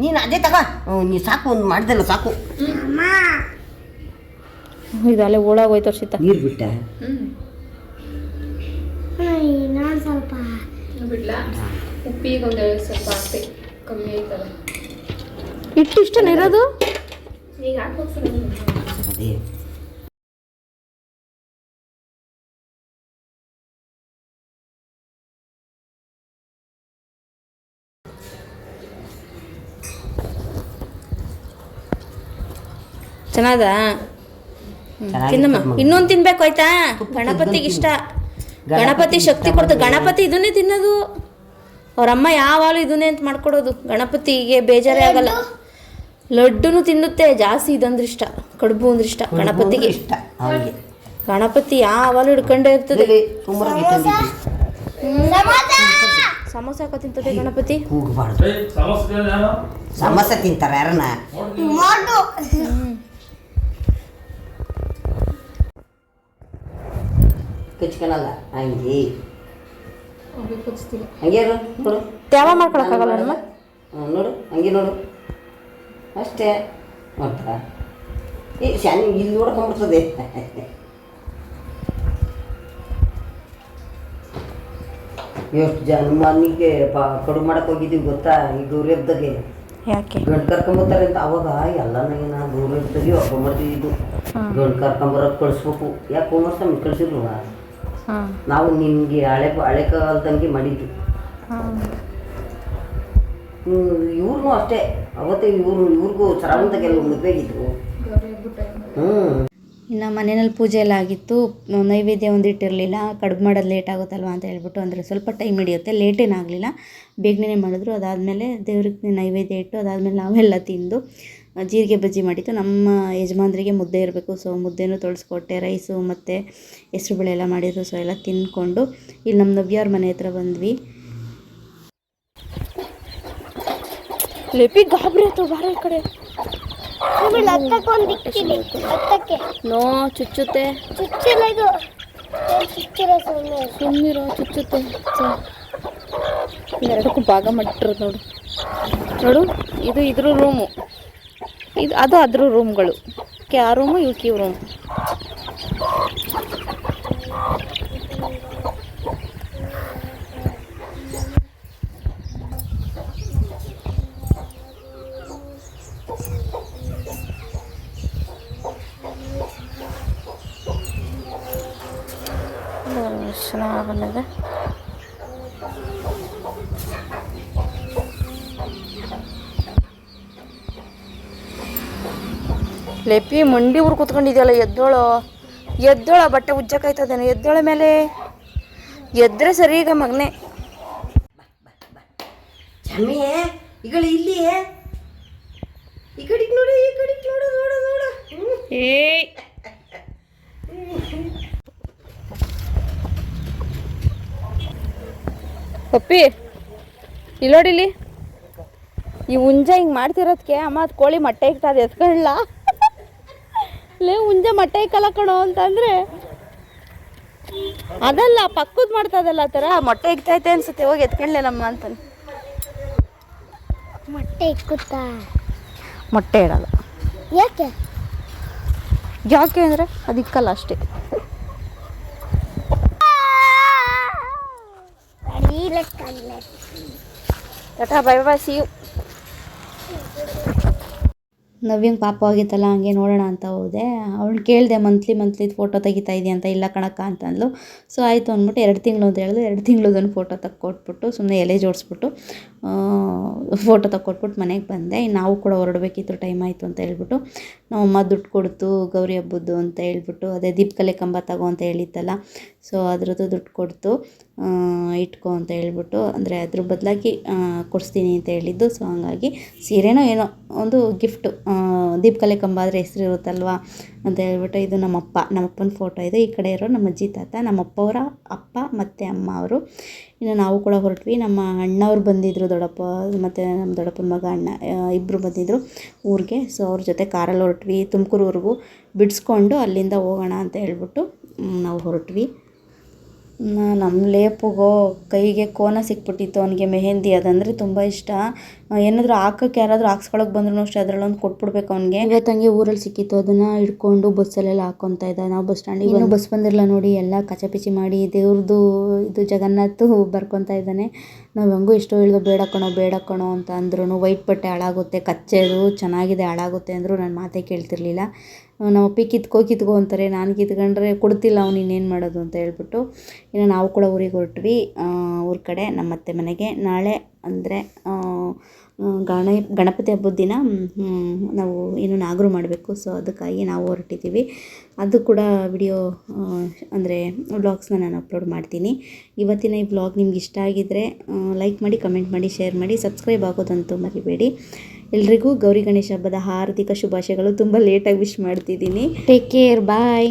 ನೀನು ಅದೇ ತಗ. ನೀ ಸಾಕು ಒಂದು ಮಾಡ್ದಲ್ಲ ಸಾಕು. ಅಮ್ಮ ಇದು ಅಲ್ಲೇ ಓಡಾಗೋಯ್ತು ವರ್ಷಿತ ನೀರು ಬಿಟ್ಟ? ಇನ್ನೊಂದು ಸ್ವಲ್ಪ. ಬಿಡ್ಲಾ? ಉಪ್ಪಿಗೆ ಒಂದು ಸ್ವಲ್ಪ ಹಾಕ್ಬೇಕು ಕಮ್ಮಿ ಆಯ್ತಲ್ಲ. ಇಟ್ಟು ಇಷ್ಟ ಇರೋದು? ಈಗ ಹಾಕ್ಬೇಕು. ಚೆನ್ನಾದ ತಿನ್ನಮ್ಮ ಇನ್ನೊಂದು ತಿನ್ಬೇಕು ಆಯ್ತಾ? ಗಣಪತಿಗೆ ಇಷ್ಟ. ಗಣಪತಿ ಶಕ್ತಿ ಕೊಡ್ತು ಗಣಪತಿ ಇದನ್ನೇ ತಿನ್ನೋದು. ಅವ್ರಮ್ಮ ಯಾವಾಗಲೂ ಇದನ್ನೇ ಅಂತ ಮಾಡ್ಕೊಡೋದು. ಗಣಪತಿಗೆ ಬೇಜಾರೇ ಆಗಲ್ಲ. ಲಡ್ಡುನು ತಿನ್ನುತ್ತೆ ಜಾಸ್ತಿ ಇದಂದ್ರೆ ಇಷ್ಟ. ಕಡುಬು ಅಂದ್ರೆ ಇಷ್ಟ. ಗಣಪತಿಗೆ. ಇಷ್ಟ. ಗಣಪತಿ ಯಾವಾಗಲೂ ಹಿಡ್ಕೊಂಡೇ ಇರ್ತದೆ. ಸಮೋಸ! ಹಾಕೋ ತಿಂತದೆ ಗಣಪತಿ? ಸಮೋಸ ತಿಂತಾರೆ ಯಾರನ್ನ? ಕಚ್ಕೊಳಲ್ಲ ಹಂಗೆ. ಹಂಗೆ ನೋಡು. ತ್ಯಾವ ಮಾಡ್ಕೊಳಕ್ಕಾಗಲ್ಲ ನಮ್ಮ ಹ್ಮ್, ನೋಡು. ಹಂಗೆ ನೋಡು. ಅಷ್ಟೇ. ಮಾಡ್ತಾರ ಈ ಶಾನಿ ಇಲ್ಲಿ ನೋಡ್ಕೊಂಬಿಡ್ತದೆ ಎಷ್ಟು ಜನ ಮನೆಗೆ ಪಾ ಕಡು ಮಾಡಕ್ಕೆ ಹೋಗಿದ್ದೀವಿ ಗೊತ್ತಾ? ಈ ಗೌರವದಾಗೆ ಯಾಕೆ? ಗಂಡು ಕರ್ಕೊಂಬರ್ತಾರೆ ಅಂತ. ಅವಾಗ ಎಲ್ಲ ನಾ ಗೌರಿ ಇದು ಹಬ್ಬ ಮಾಡ್ತಿದ್ದು ಗಂಡು ಕರ್ಕೊಂಬರಕ್ಕೆ ಕಳಿಸ್ಬೇಕು. ಯಾಕೆ ಕುಮಾರಸ್ವಾಮಿ ಕಳಿಸಿಲ್ವ ನಾವು ನಿಮಗೆ ಹಳೆ ಹಳೆ ಕಾಲದಂಗೆ ಮಾಡಿದ್ದು. ಇವ್ರಿಗೂ ಅಷ್ಟೇ. ಅವತ್ತೇ ಇವ್ರು ಇವ್ರಿಗೂ ಶ್ರಾವಣದಾಗೆಲ್ಲ ಮದುವೆಗಿದ್ರು ಹ್ಞೂ ಇನ್ನು ಮನೆಯಲ್ಲಿ ಪೂಜೆ ಎಲ್ಲ ಆಗಿತ್ತು. ನೈವೇದ್ಯ ಒಂದಿಟ್ಟಿರಲಿಲ್ಲ ಕಡುಬು ಮಾಡೋದು ಲೇಟ್ ಆಗುತ್ತಲ್ವ ಅಂತ ಹೇಳ್ಬಿಟ್ಟು ಅಂದರೆ ಸ್ವಲ್ಪ ಟೈಮ್ ಹಿಡಿಯುತ್ತೆ. ಲೇಟೇನಾಗಲಿಲ್ಲ ಬೇಗನೆ ಮಾಡಿದ್ರು. ಅದಾದಮೇಲೆ ದೇವ್ರಿಗೆ ನೈವೇದ್ಯ ಇಟ್ಟು ಅದಾದಮೇಲೆ ನಾವೆಲ್ಲ ತಿಂದು ಜೀರಿಗೆ ಬಜ್ಜಿ ಮಾಡಿತ್ತು ನಮ್ಮ ಯಜಮಾನ್ರಿಗೆ ಮುದ್ದೆ ಇರಬೇಕು. ಸೊ ಮುದ್ದೆನೂ ತೊಳಸ್ಕೊಟ್ಟೆ ರೈಸು ಮತ್ತು ಹೆಸ್ರುಬೇಳೆ ಎಲ್ಲ ಮಾಡಿದ್ರು. ಸೊ ಎಲ್ಲ ತಿನ್ಕೊಂಡು ಇಲ್ಲಿ ನಮ್ಮ ನವ್ಯಾರ ಮನೆ ಹತ್ರ ಬಂದ್ವಿ. ಲಿಪಿ ಗಾಬರಿ ಆಯ್ತು ಬಾರ ಈ ಕಡೆ. ನೋ ಚುಚ್ಚುತ್ತೆ. ಸುಮ್ಮನಿರೋ ಚುಚ್ಚುತ್ತೆ. ಎರಡಕ್ಕೂ ಭಾಗ ಮಾಡಿಟ್ಟಿರೋದು ನೋಡು. ನೋಡು ಇದು ಇದ್ರ ರೂಮು ಇದು ಅದು ಅದ್ರ ರೂಮ್ಗಳು ಆ ರೂಮು ಇವು ಇವ್ ರೂಮ್ ಚೆನ್ನಾಗಿ ಬಂದಿದೆ ಲೆಪಿ ಮಂಡಿ ಊರು ಕೂತ್ಕೊಂಡಿದ್ಯಲ್ಲ ಎದ್ದೋಳು. ಎದ್ದೋಳ ಬಟ್ಟೆ ಉಜ್ಜಕ್ಕಾಯ್ತದೇನು ಎದ್ದೋಳ ಮೇಲೆ. ಎದ್ರೆ ಸರಿ ಈಗ ಮಗನೆ. ಒಪ್ಪಿ ಇಲ್ಲೋಡಿಲಿ ಇಲ್ಲಿ. ಈ ಕಡೆಗೆ ನೋಡು ಈ ಕಡೆಗೆ ನೋಡು ನೋಡು ನೋಡು. ಹ್ಞೂ ಏಯ್. ಪಪ್ಪಿ ಇಲ್ಲಿ. ನೋಡಿಲಿ ಈ ಹುಂಜ ಹಿಂಗೆ ಮಾಡ್ತಿರೋದಕ್ಕೆ ಅಮ್ಮ ಅದು ಕೋಳಿ ಮೊಟ್ಟೆ ಇಕ್ತದೆ ಎತ್ಕೊಳ್ಳ ಲೇ ಹುಂಜ ಮೊಟ್ಟೆ ಕಲಕಣೋ ಅಂತಂದರೆ ಅದಲ್ಲ ಮಾಡ್ತಾ ಮಾಡ್ತದಲ್ಲ ಆ ಥರ. ಮೊಟ್ಟೆ ಇಕ್ತೈತೆ ಅನ್ಸುತ್ತೆ ಹೋಗಿ ಎತ್ಕೊಳ್ಳೇನಮ್ಮ ಅಂತಾನೆ ಮೊಟ್ಟೆ ಇಕ್ಕುತ್ತಾ? ಮೊಟ್ಟೆ ಇಡಲ್ಲ. ಯಾಕೆ? ಯಾಕೆ ಅಂದರೆ ಅದಿಕ್ಕಲ್ಲ ಅಷ್ಟೇ. Tata bye bye see you ನವ್ಯಂಗೆ ಪಾಪ ಆಗಿತ್ತಲ್ಲ, ಹಂಗೆ ನೋಡೋಣ ಅಂತ ಹೋದೆ. ಅವಳು ಕೇಳಿದೆ ಮಂತ್ಲಿ ಮಂತ್ಲಿ ಫೋಟೋ ತೆಗಿತಾ ಇದೆಯಾ ಅಂತ, ಇಲ್ಲ ಕಣಕ್ಕ ಅಂತ ಅಂದ್ಲು ಸೊ ಆಯಿತು ಅಂದ್ಬಿಟ್ಟು ಎರಡು ತಿಂಗಳು ಅಂತ ಹೇಳಿದ್ರು ಎರಡು ತಿಂಗಳದೊಂದು ಫೋಟೋ ತಕ್ಕೊಟ್ಬಿಟ್ಟು ಸುಮ್ಮನೆ ಎಲೆ ಜೋಡಿಸ್ಬಿಟ್ಟು ಫೋಟೋ ತಕ್ಕೊಟ್ಬಿಟ್ಟು ಮನೆಗೆ ಬಂದೆ. ನಾವು ಕೂಡ ಹೊರಡಬೇಕಿತ್ತು ಟೈಮ್ ಆಯಿತು ಅಂತ ಹೇಳ್ಬಿಟ್ಟು, ನಮ್ಮಮ್ಮ ದುಡ್ಡು ಕೊಡ್ತು, ಗೌರಿ ಹಬ್ಬದ್ದು ಅಂತ ಹೇಳ್ಬಿಟ್ಟು, ಅದೇ ದೀಪಕಲೆ ಕಂಬ ತಗೋ ಅಂತ ಹೇಳಿತ್ತಲ್ಲ ಸೊ ಅದರದ್ದು ದುಡ್ಡು ಕೊಡ್ತು. ಇಟ್ಕೊ ಅಂತ ಹೇಳ್ಬಿಟ್ಟು, ಅಂದರೆ ಅದ್ರ ಬದಲಾಗಿ ಕೊಡಿಸ್ತೀನಿ ಅಂತ ಹೇಳಿದ್ದು. ಸೊ ಹಂಗಾಗಿ ಸೀರೆನೋ ಏನೋ ಒಂದು ಗಿಫ್ಟು ದೀಪಕಲೆ ಕಂಬ ಆದರೆ ಹೆಸ್ರು ಇರುತ್ತಲ್ವಾ ಅಂತ ಹೇಳ್ಬಿಟ್ಟು ಇದು ನಮ್ಮಪ್ಪ, ನಮ್ಮಪ್ಪನ ಫೋಟೋ ಇದೆ. ಈ ಕಡೆ ಇರೋ ನಮ್ಮ ಅಜ್ಜಿ, ತಾತ, ನಮ್ಮಪ್ಪವರ ಅಪ್ಪ ಮತ್ತು ಅಮ್ಮ ಅವರು. ಇನ್ನು ನಾವು ಕೂಡ ಹೊರಟ್ವಿ. ನಮ್ಮ ಅಣ್ಣವ್ರು ಬಂದಿದ್ದರು ದೊಡ್ಡಪ್ಪ, ಮತ್ತು ನಮ್ಮ ದೊಡ್ಡಪ್ಪನ ಮಗ, ಅಣ್ಣ ಇಬ್ಬರು ಬಂದಿದ್ದರು ಊರಿಗೆ. ಸೊ ಅವ್ರ ಜೊತೆ ಕಾರಲ್ಲಿ ಹೊರಟ್ವಿ. ತುಮಕೂರುವರೆಗೂ ಬಿಡಿಸ್ಕೊಂಡು ಅಲ್ಲಿಂದ ಹೋಗೋಣ ಅಂತ ಹೇಳ್ಬಿಟ್ಟು ನಾವು ಹೊರಟ್ವಿ. ನಮ್ಮ ಲೇಪುಗೋ ಕೈಗೆ ಕೋನ ಸಿಕ್ಬಿಟ್ಟಿತ್ತು ಅವನಿಗೆ ಮೆಹೆಂದಿ ಅದಂದರೆ ತುಂಬ ಇಷ್ಟ. ಏನಾದ್ರು ಹಾಕಕ್ಕೆ ಯಾರಾದರೂ ಹಾಕ್ಸ್ಕೊಳಕ್ಕೆ ಬಂದ್ರೂ ಅಷ್ಟೇ ಅದರಲ್ಲೊಂದು ಕೊಟ್ಬಿಡ್ಬೇಕು ಅವನಿಗೆ. ಇವತ್ತು ಹಂಗೆ ಊರಲ್ಲಿ ಸಿಕ್ಕಿತ್ತು ಅದನ್ನು ಹಿಡ್ಕೊಂಡು ಬಸ್ಸಲ್ಲೆಲ್ಲ ಹಾಕ್ಕೊತಾ ಇದ್ದ ನಾವು ಬಸ್ ಸ್ಟ್ಯಾಂಡಿಗೆ ಇನ್ನೂ ಬಸ್ ಬಂದಿರಲ್ಲ ನೋಡಿ ಎಲ್ಲ ಕಚಪಿಚಿ ಮಾಡಿ ದೇವ್ರದ್ದು ಇದು ಜಗನ್ನಾಥ್ ಬರ್ಕೊತಾ ಇದ್ದಾನೆ. ನಾವು ಹೆಂಗೂ ಎಷ್ಟೋ ಹೇಳಿದ್ರು ಬೇಡ ಕಣೋ ಬೇಡ ಕಣೋ ಅಂತ ಅಂದ್ರೂ ವೈಟ್ ಬಟ್ಟೆ ಹಾಳಾಗುತ್ತೆ ಕಚ್ಚೆದು ಚೆನ್ನಾಗಿದೆ ಹಾಳಾಗುತ್ತೆ ಅಂದರು ನಾನು ಮಾತೇ ಕೇಳ್ತಿರ್ಲಿಲ್ಲ. ನಮ್ಮ ಅಪ್ಪಿ ಕಿತ್ಕೋ ಕಿತ್ಕೋ ಅಂತಾರೆ. ನಾನು ಕಿತ್ಕೊಂಡ್ರೆ ಕೊಡ್ತಿಲ್ಲ ಅವ್ನು ಇನ್ನೇನು ಮಾಡೋದು ಅಂತ ಹೇಳ್ಬಿಟ್ಟು ಇನ್ನು ನಾವು ಕೂಡ ಊರಿಗೆ ಹೊರಟ್ವಿ. ಊರ ಕಡೆ ನಮ್ಮ ಅತ್ತೆ ಮನೆಗೆ. ನಾಳೆ ಅಂದರೆ ಗಣ, ಗಣಪತಿ ಹಬ್ಬದ ದಿನ ನಾವು ಏನು ನಾಗರು ಮಾಡಬೇಕು. ಸೊ ಅದಕ್ಕಾಗಿ ನಾವು ಹೊರಟಿದ್ದೀವಿ. ಅದು ಕೂಡ ವಿಡಿಯೋ ಅಂದರೆ ವ್ಲಾಗ್ಸ್ನ ನಾನು ಅಪ್ಲೋಡ್ ಮಾಡ್ತೀನಿ. ಇವತ್ತಿನ ಈ ವ್ಲಾಗ್ ನಿಮ್ಗೆ ಇಷ್ಟ ಆಗಿದ್ದರೆ ಲೈಕ್ ಮಾಡಿ ಕಮೆಂಟ್ ಮಾಡಿ ಶೇರ್ ಮಾಡಿ ಸಬ್ಸ್ಕ್ರೈಬ್ ಆಗೋದಂತೂ ಮರಿಬೇಡಿ. ಎಲ್ರಿಗೂ ಗೌರಿ ಗಣೇಶ ಹಬ್ಬದ ಹಾರ್ದಿಕ ಶುಭಾಶಯಗಳು. ತುಂಬ ಲೇಟಾಗಿ ವಿಶ್ ಮಾಡ್ತಿದ್ದೀನಿ. Take care bye